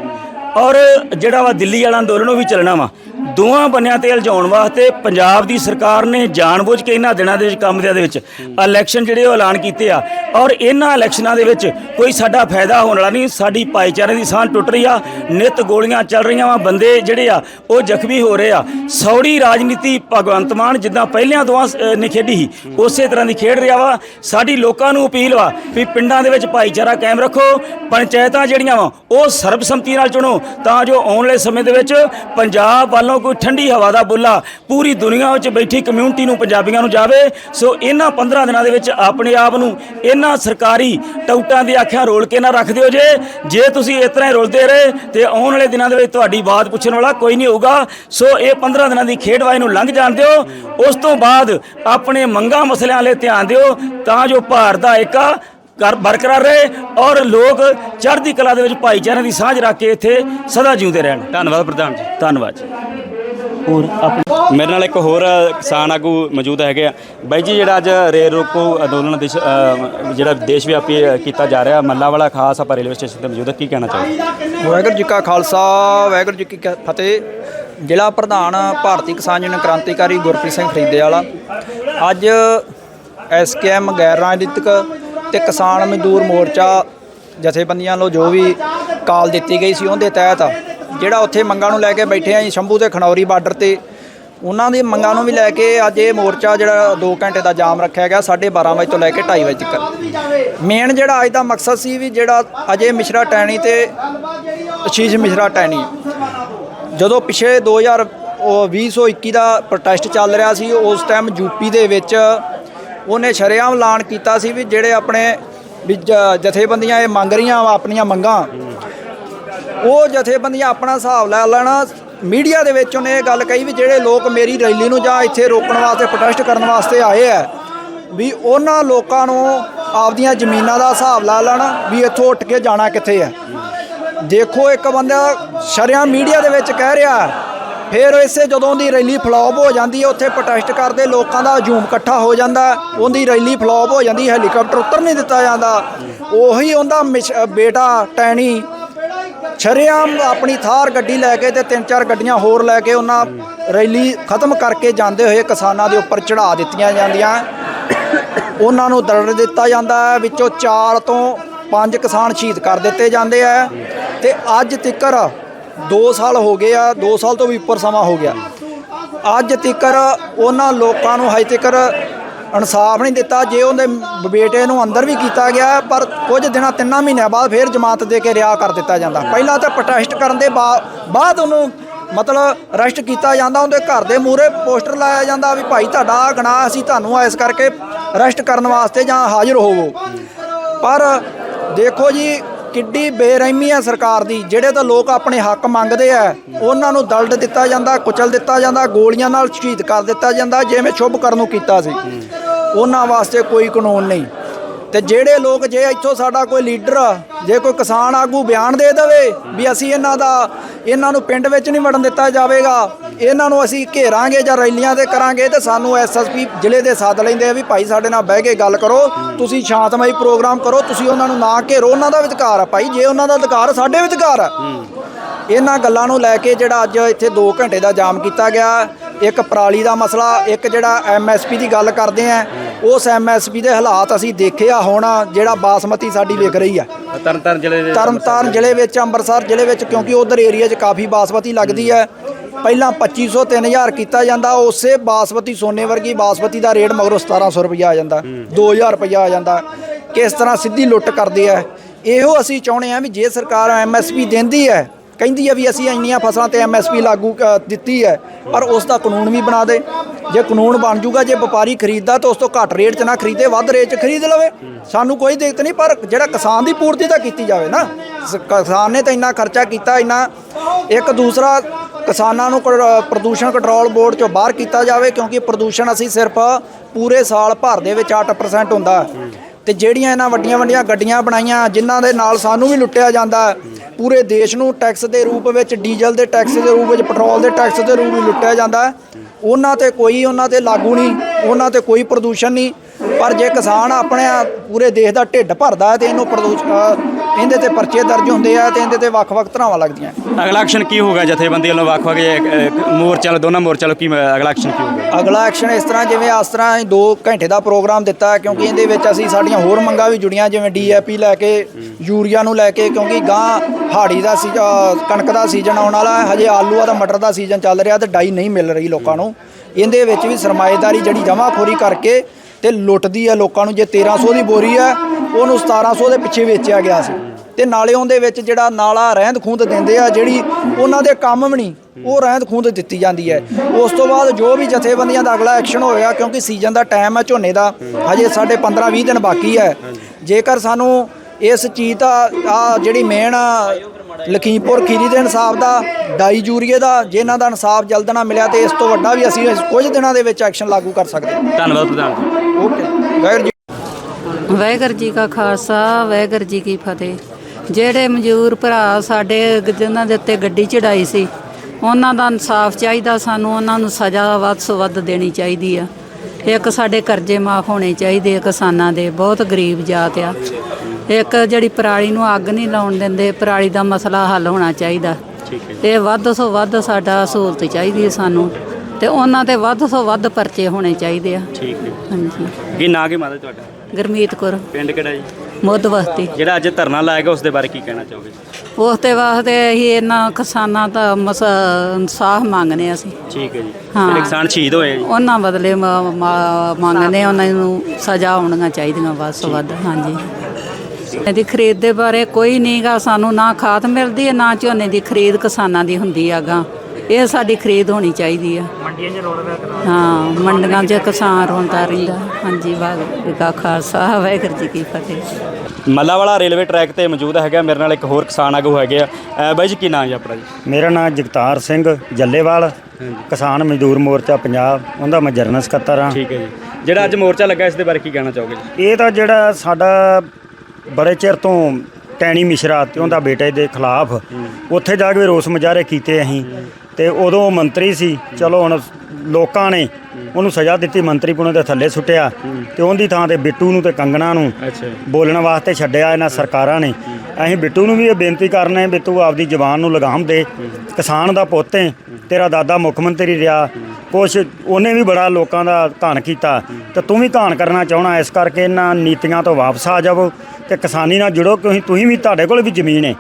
ਔਰ ਜਿਹੜਾ ਵਾ ਦਿੱਲੀ ਵਾਲਾ ਅੰਦੋਲਨ, ਉਹ ਵੀ ਚੱਲਣਾ ਵਾ। ਦੋਵਾਂ ਬੰਨਿਆਂ ਤੇ ਉਲਝਾਉਣ ਵਾਸਤੇ ਪੰਜਾਬ ਦੀ ਸਰਕਾਰ ਨੇ ਜਾਣਬੁੱਝ ਕੇ ਇਹਨਾਂ ਦਿਨਾਂ ਦੇ ਵਿੱਚ ਕੰਮ ਦੇ ਵਿੱਚ ਇਲੈਕਸ਼ਨ ਜਿਹੜੇ ਉਹ ਐਲਾਨ ਕੀਤੇ ਆ। ਔਰ ਇਹਨਾਂ ਇਲੈਕਸ਼ਨਾਂ ਦੇ ਵਿੱਚ ਕੋਈ ਸਾਡਾ ਫਾਇਦਾ ਹੋਣ ਵਾਲਾ ਨਹੀਂ, ਸਾਡੀ ਭਾਈਚਾਰੇ ਦੀ ਸਾਂਝ ਟੁੱਟ ਰਹੀ ਆ, ਨਿਤ ਗੋਲੀਆਂ ਚੱਲ ਰਹੀਆਂ ਵਾ, ਬੰਦੇ ਜਿਹੜੇ ਆ, ਉਹ ਜ਼ਖਮੀ ਹੋ ਰਹੇ ਆ। ਸੌੜੀ ਰਾਜਨੀਤੀ ਭਗਵੰਤ ਮਾਨ ਜਿੱਦਾਂ ਪਹਿਲਿਆਂ ਤੋਂ ਨੇ ਖੇਡੀ ਸੀ, ਉਸੇ ਤਰ੍ਹਾਂ ਦੀ ਖੇਡ ਰਿਹਾ ਵਾ। ਸਾਡੀ ਲੋਕਾਂ ਨੂੰ ਅਪੀਲ ਵਾ ਵੀ ਪਿੰਡਾਂ ਦੇ ਵਿੱਚ ਭਾਈਚਾਰਾ ਕਾਇਮ ਰੱਖੋ, ਪੰਚਾਇਤਾਂ ਜਿਹੜੀਆਂ ਵਾ, ਉਹ ਸਰਬਸੰਮਤੀ ਨਾਲ ਚੁਣੋ, ਤਾਂ ਜੋ ਆਉਣ ਵਾਲੇ ਸਮੇਂ ਦੇ ਵਿੱਚ ਪੰਜਾਬ ਵੱਲੋਂ ਕੋਈ ਠੰਡੀ ਹਵਾ ਦਾ ਬੁੱਲਾ ਪੂਰੀ ਦੁਨੀਆ ਵਿੱਚ ਬੈਠੀ ਕਮਿਊਨਿਟੀ ਨੂੰ ਪੰਜਾਬੀਆਂ ਨੂੰ ਜਾਵੇ। ਸੋ ਇਹਨਾਂ 15 ਦਿਨਾਂ ਦੇ ਵਿੱਚ ਆਪਣੇ ਆਪ ਨੂੰ ਇਹਨਾਂ ਸਰਕਾਰੀ ਟੌਟਾਂ ਦੀ ਅੱਖਾਂ ਰੋਲ ਕੇ ਨਾ ਰੱਖ ਦਿਓ ਜੇ। ਜੇ ਤੁਸੀਂ ਇਸ ਤਰ੍ਹਾਂ ਹੀ ਰੁਲਦੇ ਰਹੇ ਤੇ ਆਉਣ ਵਾਲੇ ਦਿਨਾਂ ਦੇ ਵਿੱਚ ਤੁਹਾਡੀ ਬਾਤ ਪੁੱਛਣ ਵਾਲਾ ਕੋਈ ਨਹੀਂ ਹੋਊਗਾ। ਸੋ ਇਹ 15 ਦਿਨਾਂ ਦੀ ਖੇਡਵਾਈ ਨੂੰ ਲੰਘ ਜਾਣ ਦਿਓ। ਉਸ ਤੋਂ ਬਾਅਦ ਆਪਣੇ ਮੰਗਾਂ ਮਸਲਿਆਂ ਵਾਲੇ ਧਿਆਨ ਦਿਓ ਤਾਂ ਜੋ ਭਾਰਤ ਦਾ ਏਕਾ ਕਰ ਬਰਕਰਾਰ ਰਹੇ ਔਰ ਲੋਕ ਚੜ੍ਹਦੀ ਕਲਾ ਦੇ ਵਿੱਚ ਭਾਈਚਾਰੇ ਦੀ ਸਾਂਝ ਰੱਖ ਕੇ ਇੱਥੇ ਸਦਾ ਜਿਉਂਦੇ ਰਹਿਣ। ਧੰਨਵਾਦ ਪ੍ਰਧਾਨ ਜੀ। ਧੰਨਵਾਦ ਜੀ। ਹੋਰ ਆਪਣੇ ਮੇਰੇ ਨਾਲ ਇੱਕ ਹੋਰ ਕਿਸਾਨ ਆਗੂ ਮੌਜੂਦ ਹੈਗੇ ਆ। ਬਾਈ ਜੀ ਜਿਹੜਾ ਅੱਜ ਰੇਲ ਰੋਕੋ ਅੰਦੋਲਨ ਦੇਸ਼ ਜਿਹੜਾ ਦੇਸ਼ ਵਿਆਪੀ ਕੀਤਾ ਜਾ ਰਿਹਾ ਮੱਲਾ ਵਾਲਾ ਖਾਸ ਆਪਾਂ ਰੇਲਵੇ ਸਟੇਸ਼ਨ ਤੇ ਮੌਜੂਦ ਹੈ ਕੀ ਕਹਿਣਾ ਚਾਹੋਗੇ? ਵਾਹਿਗੁਰੂ ਜੀ ਕਾ ਖਾਲਸਾ ਵਾਹਿਗੁਰੂ ਜੀ ਕੀ ਕ- ਫਤਿਹ। ਜ਼ਿਲ੍ਹਾ ਪ੍ਰਧਾਨ ਭਾਰਤੀ ਕਿਸਾਨ ਯੂਨੀਅਨ ਕ੍ਰਾਂਤੀਕਾਰੀ ਗੁਰਪ੍ਰੀਤ ਸਿੰਘ ਫਰੀਦੇ ਵਾਲਾ ਅੱਜ ਐਸਕੇਐਮ ਗੈਰ ਰਾਜਨੀਤਿਕ ਤੇ ਕਿਸਾਨ ਮਜ਼ਦੂਰ ਮੋਰਚਾ ਜਥੇਬੰਦੀਆਂ ਵੱਲੋਂ ਜੋ ਵੀ ਕਾਲ ਦਿੱਤੀ ਗਈ ਸੀ ਉਹਦੇ ਤਹਿਤ ਜਿਹੜਾ ਉੱਥੇ ਮੰਗਾਂ ਨੂੰ ਲੈ ਕੇ ਬੈਠੇ ਆ ਜੀ, ਸ਼ੰਭੂ ਤੇ ਖਨੌਰੀ ਬਾਰਡਰ ਤੇ। ਉਹਨਾਂ ਦੀ ਮੰਗਾਂ ਨੂੰ ਵੀ ਲੈ ਕੇ ਅੱਜ ਇਹ ਮੋਰਚਾ ਜਿਹੜਾ 2 ਘੰਟੇ ਦਾ ਜਾਮ ਰੱਖਿਆ ਗਿਆ 12:30 ਵਜੇ ਤੋਂ ਲੈ ਕੇ 2:30 ਵਜੇ ਤੱਕ। ਮੇਨ ਜਿਹੜਾ ਅੱਜ ਦਾ ਮਕਸਦ ਸੀ ਵੀ ਜਿਹੜਾ ਅਜੇ ਮਿਸ਼ਰਾ ਟੈਣੀ ਤੇ ਅਸ਼ੀਸ਼ ਮਿਸ਼ਰਾ ਟੈਣੀ। ਜਦੋਂ ਪਿਛੇ 2000 ਉਹ 2021 ਦਾ ਪ੍ਰੋਟੈਸਟ ਚੱਲ ਰਿਹਾ ਸੀ, ਉਸ ਟਾਈਮ ਯੂਪੀ ਦੇ ਵਿੱਚ ਉਹਨੇ ਸ਼ਰੇਆਮ ਐਲਾਨ ਕੀਤਾ ਸੀ ਵੀ ਜਿਹੜੇ ਆਪਣੇ ਵੀ ਜ- ਜਥੇਬੰਦੀਆਂ ਇਹ ਮੰਗ ਰਹੀਆਂ ਵਾ ਆਪਣੀਆਂ ਮੰਗਾਂ ਉਹ ਜਥੇਬੰਦੀਆਂ ਆਪਣਾ ਹਿਸਾਬ ਲੈ ਲੈਣਾ। ਮੀਡੀਆ ਦੇ ਵਿੱਚ ਉਹਨੇ ਇਹ ਗੱਲ ਕਹੀ ਵੀ ਜਿਹੜੇ ਲੋਕ ਮੇਰੀ ਰੈਲੀ ਨੂੰ ਜਾਂ ਇੱਥੇ ਰੋਕਣ ਵਾਸਤੇ ਪ੍ਰੋਟੈਸਟ ਕਰਨ ਵਾਸਤੇ ਆਏ ਆ, ਵੀ ਉਹਨਾਂ ਲੋਕਾਂ ਨੂੰ ਆਪਦੀਆਂ ਜ਼ਮੀਨਾਂ ਦਾ ਹਿਸਾਬ ਲਾ ਲੈਣ ਵੀ ਇੱਥੋਂ ਉੱਠ ਕੇ ਜਾਣਾ ਕਿੱਥੇ ਹੈ ਦੇਖੋ ਇੱਕ ਬੰਦਾ ਸ਼ਰਿਆਂ ਮੀਡੀਆ ਦੇ ਵਿੱਚ ਕਹਿ ਰਿਹਾ, ਫਿਰ ਇਸੇ ਜਦੋਂ ਦੀ ਰੈਲੀ ਫਲॉप ਹੋ ਜਾਂਦੀ ਹੈ ਉੱਥੇ ਪ੍ਰੋਟੈਸਟ ਕਰਦੇ ਲੋਕਾਂ ਦਾ ਹਜੂਮ ਇਕੱਠਾ ਹੋ ਜਾਂਦਾ, ਉਹਦੀ ਰੈਲੀ ਫਲॉप ਹੋ ਜਾਂਦੀ ਹੈਲੀਕਾਪਟਰ ਉੱਤਰ ਨਹੀਂ ਦਿੱਤਾ ਜਾਂਦਾ। ਉਹੀ ਉਹਦਾ ਮਿਸ਼- ਬੇਟਾ ਟੈਣੀ ਸ਼ਰੇਆਮ ਆਪਣੀ ਥਾਰ ਗੱਡੀ ਲੈ ਕੇ ਤੇ ਤਿੰਨ ਚਾਰ ਗੱਡੀਆਂ ਹੋਰ ਲੈ ਕੇ ਉਹਨਾਂ ਰੈਲੀ ਖਤਮ ਕਰਕੇ ਜਾਂਦੇ ਹੋਏ ਕਿਸਾਨਾਂ ਦੇ ਉੱਪਰ ਚੜਾ ਦਿੱਤੀਆਂ ਜਾਂਦੀਆਂ। ਉਹਨਾਂ ਨੂੰ ਦਰੜ ਦਿੱਤਾ ਜਾਂਦਾ ਹੈ। ਵਿੱਚੋਂ ਚਾਰ ਤੋਂ ਪੰਜ ਕਿਸਾਨ ਸ਼ਹੀਦ ਕਰ ਦਿੱਤੇ ਜਾਂਦੇ ਆ ਤੇ ਅੱਜ ਤਿੱਕਰ 2 ਸਾਲ ਹੋ ਗਏ ਆ। 2 ਸਾਲ ਤੋਂ ਵੀ ਉੱਪਰ ਸਮਾਂ ਹੋ ਗਿਆ। ਅੱਜ ਤਿੱਕਰ ਉਹਨਾਂ ਲੋਕਾਂ ਨੂੰ ਹਜੇ ਤਿੱਕਰ ਇਨਸਾਫ ਨਹੀਂ ਦਿੱਤਾ, ਜੇ ਉਹਦੇ ਬੇਟੇ ਨੂੰ ਅੰਦਰ ਵੀ ਕੀਤਾ ਗਿਆ, ਪਰ ਕੁਝ ਦਿਨਾਂ, ਤਿੰਨਾਂ ਮਹੀਨਿਆਂ ਬਾਅਦ ਫਿਰ ਜ਼ਮਾਨਤ ਦੇ ਕੇ ਰਿਹਾ ਕਰ ਦਿੱਤਾ ਜਾਂਦਾ। ਪਹਿਲਾਂ ਤਾਂ ਪ੍ਰੋਟੈਸਟ ਕਰਨ ਦੇ ਬਾ- ਬਾਅਦ ਉਹਨੂੰ ਮਤਲਬ ਅਰੈਸਟ ਕੀਤਾ ਜਾਂਦਾ, ਉਹਦੇ ਘਰ ਦੇ ਮੂਹਰੇ ਪੋਸਟਰ ਲਾਇਆ ਜਾਂਦਾ ਵੀ ਭਾਈ ਤੁਹਾਡਾ ਆਹ ਗੁਨਾਹ ਅਸੀਂ ਤੁਹਾਨੂੰ ਇਸ ਕਰਕੇ ਅਰੈਸਟ ਕਰਨ ਵਾਸਤੇ ਜਾਂ ਹਾਜ਼ਰ ਹੋਵੋ। ਪਰ ਦੇਖੋ ਜੀ ਕਿੱਡੀ ਬੇਰਹਿਮੀ ਹੈ ਸਰਕਾਰ ਦੀ, ਜਿਹੜੇ ਤਾਂ ਲੋਕ ਆਪਣੇ ਹੱਕ ਮੰਗਦੇ ਆ, ਉਹਨਾਂ ਨੂੰ ਦਲਡ ਦਿੱਤਾ ਜਾਂਦਾ, ਕੁਚਲ ਦਿੱਤਾ ਜਾਂਦਾ, ਗੋਲੀਆਂ ਨਾਲ ਸ਼ਹੀਦ ਕਰ ਦਿੱਤਾ ਜਾਂਦਾ, ਜਿਵੇਂ ਸ਼ੁਭ ਕਰਨ ਨੂੰ ਕੀਤਾ ਸੀ। ਉਹਨਾਂ ਵਾਸਤੇ ਕੋਈ ਕਾਨੂੰਨ ਨਹੀਂ। ਤੇ ਜਿਹੜੇ ਲੋਕ ਜੇ ਇੱਥੋਂ ਸਾਡਾ ਕੋਈ ਲੀਡਰ ਜੇ ਕੋਈ ਕਿਸਾਨ ਆਗੂ ਬਿਆਨ ਦੇ ਦੇਵੇ ਵੀ ਅਸੀਂ ਇਹਨਾਂ ਦਾ ਇਹਨਾਂ ਨੂੰ ਪਿੰਡ ਵਿੱਚ ਨਹੀਂ ਵੜਨ ਦਿੱਤਾ ਜਾਵੇਗਾ। ਇਹਨਾਂ ਨੂੰ ਅਸੀਂ ਘੇਰਾਂਗੇ ਜਾਂ ਰੈਲੀਆਂ ਤੇ ਕਰਾਂਗੇ ਤੇ ਸਾਨੂੰ ਐਸਐਸਪੀ ਜ਼ਿਲ੍ਹੇ ਦੇ ਸੱਦ ਲੈਂਦੇ ਆ ਵੀ ਭਾਈ ਸਾਡੇ ਨਾਲ ਬਹਿ ਕੇ ਗੱਲ ਕਰੋ। ਤੁਸੀਂ ਸ਼ਾਂਤਮਈ ਪ੍ਰੋਗਰਾਮ ਕਰੋ, ਤੁਸੀਂ ਉਹਨਾਂ ਨੂੰ ਨਾ ਘੇਰੋ। ਉਹਨਾਂ ਦਾ ਵੀ ਅਧਿਕਾਰ ਆ ਭਾਈ, ਜੇ ਉਹਨਾਂ ਦਾ ਅਧਿਕਾਰ ਸਾਡੇ ਵੀ ਅਧਿਕਾਰ ਆ। ਇਹਨਾਂ ਗੱਲਾਂ ਨੂੰ ਲੈ ਕੇ ਜਿਹੜਾ ਅੱਜ ਇੱਥੇ 2 ਘੰਟੇ ਦਾ ਜਾਮ ਕੀਤਾ ਗਿਆ। ਇੱਕ ਪਰਾਲੀ ਦਾ ਮਸਲਾ, ਇੱਕ ਜਿਹੜਾ ਐਮਐਸਪੀ ਦੀ ਗੱਲ ਕਰਦੇ ਆ। ਉਸ ਐਮਐਸਪੀ ਦੇ ਹਾਲਾਤ ਅਸੀਂ ਦੇਖਿਆ ਹੁਣ ਜਿਹੜਾ ਬਾਸਮਤੀ ਸਾਡੀ ਵਿਕ ਰਹੀ ਆ। ਤਰਨਤਾਰਨ ਜ਼ਿਲ੍ਹੇ ਦੇ ਤਰਨਤਾਰਨ ਜ਼ਿਲ੍ਹੇ ਵਿੱਚ ਅੰਮ੍ਰਿਤਸਰ ਜ਼ਿਲ੍ਹੇ ਵਿੱਚ ਕਿਉਂਕਿ ਉਧਰ ਏਰੀਆ 'ਚ ਕਾਫੀ ਬਾਸਮਤੀ ਲੱਗਦੀ ਹੈ। ਪਹਿਲਾਂ 2500 3000 ਕੀਤਾ ਜਾਂਦਾ ਉਸੇ ਬਾਸਮਤੀ ਸੋਨੇ ਵਰਗੀ ਬਾਸਮਤੀ ਦਾ ਰੇਟ ਮਗਰੋਂ 1700 ਰੁਪਇਆ ਆ ਜਾਂਦਾ 2000 ਰੁਪਇਆ ਆ ਜਾਂਦਾ। ਕਿਸ ਤਰ੍ਹਾਂ ਸਿੱਧੀ ਲੁੱਟ ਕਰਦੇ ਆ। ਇਹੋ ਅਸੀਂ ਚਾਹੁੰਦੇ ਆ ਵੀ ਜੇ ਸਰਕਾਰ ਐਮਐਸਪੀ ਦਿੰਦੀ ਹੈ ਕਹਿੰਦੀ ਹੈ ਵੀ ਅਸੀਂ ਇੰਨੀਆਂ ਫਸਲਾਂ ਤੇ ਐਮਐਸਪੀ ਲਾਗੂ ਦਿੱਤੀ ਹੈ ਪਰ ਉਸ ਦਾ ਕਾਨੂੰਨ ਵੀ ਬਣਾ ਦੇ। ਜੇ ਕਾਨੂੰਨ ਬਣ ਜੂਗਾ, ਜੇ ਵਪਾਰੀ ਖਰੀਦਦਾ ਤਾਂ ਉਸ ਤੋਂ ਘੱਟ ਰੇਟ 'ਚ ਨਾ ਖਰੀਦੇ, ਵੱਧ ਰੇਟ 'ਚ ਖਰੀਦ ਲਵੇ। ਸਾਨੂੰ ਕੋਈ ਦਿੱਕਤ ਨਹੀਂ, ਪਰ ਜਿਹੜਾ ਕਿਸਾਨ ਦੀ ਪੂਰਤੀ ਤਾਂ ਕੀਤੀ ਜਾਵੇ ਨਾ। ਸ- ਕਿਸਾਨ ਨੇ ਤਾਂ ਇੰਨਾ ਖਰਚਾ ਕੀਤਾ, ਇੰਨਾ ਇੱਕ ਦੂਸਰਾ ਕਿਸਾਨਾਂ ਨੂੰ ਕ- ਪ੍ਰਦੂਸ਼ਣ ਕੰਟਰੋਲ ਬੋਰਡ 'ਚੋਂ ਬਾਹਰ ਕੀਤਾ ਜਾਵੇ, ਕਿਉਂਕਿ ਪ੍ਰਦੂਸ਼ਣ ਅਸੀਂ ਸਿਰਫ ਪੂਰੇ ਸਾਲ ਭਰ ਦੇ ਵਿੱਚ 8% ਹੁੰਦਾ। ਤੇ ਜਿਹੜੀਆਂ ਇਹਨਾਂ ਵੱਡੀਆਂ ਵੱਡੀਆਂ ਗੱਡੀਆਂ ਬਣਾਈਆਂ, ਜਿਨ੍ਹਾਂ ਦੇ ਨਾਲ ਸਾਨੂੰ ਵੀ ਲੁੱਟਿਆ ਜਾਂਦਾ, ਪੂਰੇ ਦੇਸ਼ ਨੂੰ ਟੈਕਸ ਦੇ ਰੂਪ ਵਿੱਚ ਡੀਜ਼ਲ ਦੇ ਟੈਕਸ ਦੇ ਰੂਪ ਵਿੱਚ ਪੈਟਰੋਲ ਦੇ ਟੈਕਸ ਦੇ ਰੂਪ ਵਿੱਚ ਲੁੱਟਿਆ ਜਾਂਦਾ। ਉਹਨਾਂ ਤੇ ਕੋਈ ਉਹਨਾਂ ਤੇ ਲਾਗੂ ਨਹੀਂ, ਉਹਨਾਂ ਤੇ ਕੋਈ ਪ੍ਰਦੂਸ਼ਣ ਨਹੀਂ। ਪਰ ਜੇ ਕਿਸਾਨ ਆਪਣੇ ਪੂਰੇ ਦੇਸ਼ ਦਾ ਢਿੱਡ ਭਰਦਾ ਹੈ ਤੇ ਇਹਨੂੰ ਪ੍ਰਦੂਸ਼ਣ ਇਹਦੇ ਤੇ ਪਰਚੇ ਦਰਜ ਹੁੰਦੇ ਆ ਤੇ ਇਹਦੇ ਤੇ ਵੱਖ-ਵੱਖ ਧਰਾਵਾਂ ਲੱਗਦੀਆਂ। ਅਗਲਾ ਐਕਸ਼ਨ ਕੀ ਹੋਗਾ ਜਥੇਬੰਦੀ ਵੱਲੋਂ ਵੱਖ-ਵੱਖ ਮੋਰਚਾ ਦੋਨਾਂ ਮੋਰਚਾ ਵੱਲੋਂ ਕੀ ਅਗਲਾ ਐਕਸ਼ਨ ਕੀ ਹੋਗਾ ਅਗਲਾ ਐਕਸ਼ਨ ਇਸ ਤਰ੍ਹਾਂ ਜਿਵੇਂ ਇਸ ਤਰ੍ਹਾਂ ਅਸੀਂ 2 ਘੰਟੇ ਦਾ ਪ੍ਰੋਗਰਾਮ ਦਿੱਤਾ ਕਿਉਂਕਿ ਇਹਦੇ ਵਿੱਚ ਅਸੀਂ ਸਾਡੀਆਂ ਹੋਰ ਮੰਗਾਂ ਵੀ ਜੁੜੀਆਂ ਜਿਵੇਂ ਡੀਏਪੀ ਲੈ ਕੇ ਯੂਰੀਆ ਨੂੰ ਲੈ ਕੇ ਕਿਉਂਕਿ ਗਾਂ ਹਾੜੀ ਦਾ ਸੀ ਕਣਕ ਦਾ ਸੀਜ਼ਨ ਆਉਣ ਵਾਲਾ ਹੈ ਹਜੇ ਆਲੂਆਂ ਦਾ ਮਟਰ ਦਾ ਸੀਜ਼ਨ ਚੱਲ ਰਿਹਾ ਤੇ ਡਾਈ ਨਹੀਂ ਮਿਲ ਰਹੀ ਲੋਕਾਂ ਨੂੰ। ਇਹਦੇ ਵਿੱਚ ਵੀ ਸਰਮਾਏਦਾਰੀ ਜਿਹੜੀ ਜਮਾਖੋਰੀ ਕਰਕੇ ਤੇ ਲੁੱਟਦੀ ਹੈ ਲੋਕਾਂ ਨੂੰ ਜੇ 1300 ਦੀ ਬੋਰੀ ਹੈ ਉਹਨੂੰ 1700 ਦੇ ਪਿੱਛੇ ਵੇਚਿਆ ਗਿਆ ਸੀ। ਤੇ ਨਾਲੇ ਉਹਦੇ ਵਿੱਚ ਜਿਹੜਾ ਨਾਲਾ ਰਹਿੰਦ ਖੂੰਦ ਦਿੰਦੇ ਆ ਜਿਹੜੀ ਉਹਨਾਂ ਦੇ ਕੰਮ ਵੀ ਨਹੀਂ ਉਹ ਰਹਿੰਦ ਖੂੰਦ ਦਿੱਤੀ ਜਾਂਦੀ ਹੈ। ਉਸ ਤੋਂ ਬਾਅਦ ਜੋ ਵੀ ਜਥੇਬੰਦੀਆਂ ਦਾ ਅਗਲਾ ਐਕਸ਼ਨ ਹੋਏਗਾ ਕਿਉਂਕਿ ਸੀਜ਼ਨ ਦਾ ਟਾਈਮ ਹੈ ਝੋਨੇ ਦਾ ਹਜੇ ਸਾਡੇ 15 20 ਦਿਨ ਬਾਕੀ ਹੈ। ਜੇਕਰ ਸਾਨੂੰ ਇਸ ਚੀਜ਼ ਦਾ ਆ ਜਿਹੜੀ ਮੇਨ ਲਖੀਮਪੁਰ ਖੀਰੀ ਦੇ ਇਨਸਾਫ ਦਾ ਡਾਈ ਜੂਰੀਏ ਦਾ ਜੇ ਇਹਨਾਂ ਦਾ ਇਨਸਾਫ ਜਲਦ ਨਾ ਮਿਲਿਆ ਤੇ ਇਸ ਤੋਂ ਵੱਡਾ ਵੀ ਅਸੀਂ ਕੁਝ ਦਿਨਾਂ ਦੇ ਵਿੱਚ ਐਕਸ਼ਨ ਲਾਗੂ ਕਰ ਸਕਦੇ ਹਾਂ। ਧੰਨਵਾਦ ਪ੍ਰਧਾਨ ਜੀ। ਓਕੇ ਗੈਰ ਵਾਹਿਗੁਰੂ ਜੀ ਕਾ ਖਾਲਸਾ ਵਾਹਿਗੁਰੂ ਜੀ ਕੀ ਫਤਿਹ। ਜਿਹੜੇ ਮਜ਼ਦੂਰ ਭਰਾ ਸਾਡੇ ਜਿਨ੍ਹਾਂ ਦੇ ਉੱਤੇ ਗੱਡੀ ਚੜਾਈ ਸੀ ਉਹਨਾਂ ਦਾ ਇਨਸਾਫ ਚਾਹੀਦਾ ਸਾਨੂੰ ਉਹਨਾਂ ਨੂੰ ਸਜ਼ਾ ਵੱਧ ਤੋਂ ਵੱਧ ਦੇਣੀ ਚਾਹੀਦੀ ਆ। ਇੱਕ ਸਾਡੇ ਕਰਜ਼ੇ ਮਾਫ ਹੋਣੇ ਚਾਹੀਦੇ ਆ ਕਿਸਾਨਾਂ ਦੇ ਬਹੁਤ ਗਰੀਬ ਜਾਤ ਆ। ਇੱਕ ਜਿਹੜੀ ਪਰਾਲੀ ਨੂੰ ਅੱਗ ਨਹੀਂ ਲਾਉਣ ਦਿੰਦੇ ਪਰਾਲੀ ਦਾ ਮਸਲਾ ਹੱਲ ਹੋਣਾ ਚਾਹੀਦਾ। ਇਹ ਵੱਧ ਤੋਂ ਵੱਧ ਸਾਡਾ ਸਹੂਲਤ ਚਾਹੀਦੀ ਹੈ ਸਾਨੂੰ। ਤੇ ਉਹਨਾਂ ਤੇ ਵੱਧ ਤੋਂ ਵੱਧ ਪਰਚੇ ਹੋਣੇ ਚਾਹੀਦੇ ਆ। ਠੀਕ ਹੈ ਹਾਂਜੀ। ਕੀ ਨਾਂ ਕੀ ਮਾਤਾ ਤੁਹਾਡਾ? ਗੁਰਮੀਤ ਕੌਰ। ਪਿੰਡ ਕਿਹੜਾ ਜੀ? ਮੁੱਧ ਵਸਤੀ ਜਿਹੜਾ ਅੱਜ ਧਰਨਾ ਲਾਇਆ ਗਿਆ ਉਸ ਦੇ ਬਾਰੇ ਕੀ ਕਹਿਣਾ ਚਾਹੋਗੇ? ਉਸ ਤੇ ਵਾਸਤੇ ਅਸੀਂ ਇਹਨਾਂ ਕਿਸਾਨਾਂ ਦਾ ਮਸ ਇਨਸਾਫ ਮੰਗਨੇ ਅਸੀਂ। ਠੀਕ ਹੈ ਜੀ। ਹਾਂ। ਜਿਹੜੇ ਕਿਸਾਨ ਸ਼ਹੀਦ ਹੋਏ ਆ ਜੀ। ਉਹਨਾਂ ਬਦਲੇ ਮ- ਮ- ਮੰਗਨੇ ਉਹਨਾਂ ਨੂੰ ਸਜ਼ਾ ਹੋਣੀਆਂ ਚਾਹੀਦੀਆਂ ਵੱਧ ਤੋਂ ਵੱਧ। ਹਾਂਜੀ। ਇਹਦੀ ਖਰੀਦ ਦੇ ਬਾਰੇ ਕੋਈ ਨਹੀਂਗਾ ਸਾਨੂੰ ਨਾ ਖਾਦ ਮਿਲਦੀ ਹੈ ਨਾ ਝੋਨੇ ਦੀ ਖਰੀਦ ਕਿਸਾਨਾਂ ਦੀ ਹੁੰਦੀ ਹੈਗਾ। ਇਹ ਸਾਡੀ ਖਰੀਦ ਹੋਣੀ ਚਾਹੀਦੀ ਆ। ਮੰਡੀਆਂ 'ਚ ਰੋੜਦਾ ਹਾਂ ਮੰਡੀਆਂ 'ਚ ਕਿਸਾਨ ਰੋਂਦਾ ਰਹਿੰਦਾ। ਹਾਂਜੀ ਵਾਹਿਗੁਰੂ ਕਾ ਖਾਲਸਾ ਵਾਹਿਗੁਰੂ ਜੀ ਕੀ ਫਤਿਹ। ਮੱਲਾ ਵਾਲਾ ਰੇਲਵੇ ਟਰੈਕ ਤੇ ਮੌਜੂਦ ਹੈਗਾ ਮੇਰੇ ਨਾਲ ਇੱਕ ਹੋਰ ਕਿਸਾਨ ਆਗੂ ਹੈਗੇ ਆ। ਬਾਈ ਜੀ ਕੀ ਨਾਮ ਜੀ ਆਪਣਾ ਜੀ? ਮੇਰਾ ਨਾਮ ਜਗਤਾਰ ਸਿੰਘ ਜੱਲੇਵਾਲ। ਕਿਸਾਨ ਮਜ਼ਦੂਰ ਮੋਰਚਾ ਪੰਜਾਬ ਉਹਦਾ ਮੈਂ ਜਰਨਲ ਸਕੱਤਰ ਹਾਂ। ਠੀਕ ਹੈ ਜੀ। ਜਿਹੜਾ ਅੱਜ ਮੋਰਚਾ ਲੱਗਾ ਇਸ ਦੇ ਬਾਰੇ ਕੀ ਕਹਿਣਾ ਚਾਹੋਗੇ ਜੀ? ਇਹ ਤਾਂ ਜਿਹੜਾ ਸਾਡਾ ਬੜੇ ਚਿਰ ਤੋਂ ਟੈਣੀ ਮਿਸ਼ਰਾ ਤੇ ਉਹਦਾ ਬੇਟੇ ਦੇ ਖਿਲਾਫ ਉੱਥੇ ਜਾ ਕੇ ਰੋਸ ਮੁਜ਼ਾਹਰੇ ਕੀਤੇ ਅਸੀਂ। ਤੇ ਉਦੋਂ ਉਹ ਮੰਤਰੀ ਸੀ। ਚਲੋ ਹੁਣ ਲੋਕਾਂ ਨੇ ਉਹਨੂੰ ਸਜ਼ਾ ਦਿੱਤੀ ਮੰਤਰੀ ਪੁਣੇ ਦੇ ਥੱਲੇ ਸੁੱਟਿਆ ਤੇ ਉਹਦੀ ਥਾਂ ਤੇ ਬਿੱਟੂ ਨੂੰ ਤੇ ਕੰਗਣਾ ਨੂੰ ਬੋਲਣ ਵਾਸਤੇ ਛੱਡਿਆ ਇਹਨਾਂ ਸਰਕਾਰਾਂ ਨੇ। ਅਸੀਂ ਬਿੱਟੂ ਨੂੰ ਵੀ ਇਹ ਬੇਨਤੀ ਕਰਨੇ ਵੀ ਤੂੰ ਆਪਦੀ ਜ਼ਬਾਨ ਨੂੰ ਲਗਾਮ ਦੇ। ਕਿਸਾਨ ਦਾ ਪੁੱਤ ਹੈ ਤੇਰਾ ਦਾਦਾ ਮੁੱਖ ਮੰਤਰੀ ਰਿਹਾ। ਕੁਛ ਉਹਨੇ ਵੀ ਬੜਾ ਲੋਕਾਂ ਦਾ ਧਾਨ ਕੀਤਾ। ਤੇ ਤੂੰ ਵੀ ਧਾਨ ਕਰਨਾ ਚਾਹਣਾ ਇਸ ਕਰਕੇ ਇਹਨਾਂ ਨੀਤੀਆਂ ਤੋਂ ਵਾਪਸ ਆ ਜਾਵੋ ਤੇ ਕਿਸਾਨੀ ਨਾਲ ਜੁੜੋ ਕਿਉਂਕਿ ਤੁਸੀਂ ਵੀ ਤੁਹਾਡੇ ਕੋਲ ਵੀ ਜ਼ਮੀਨ ਹੈ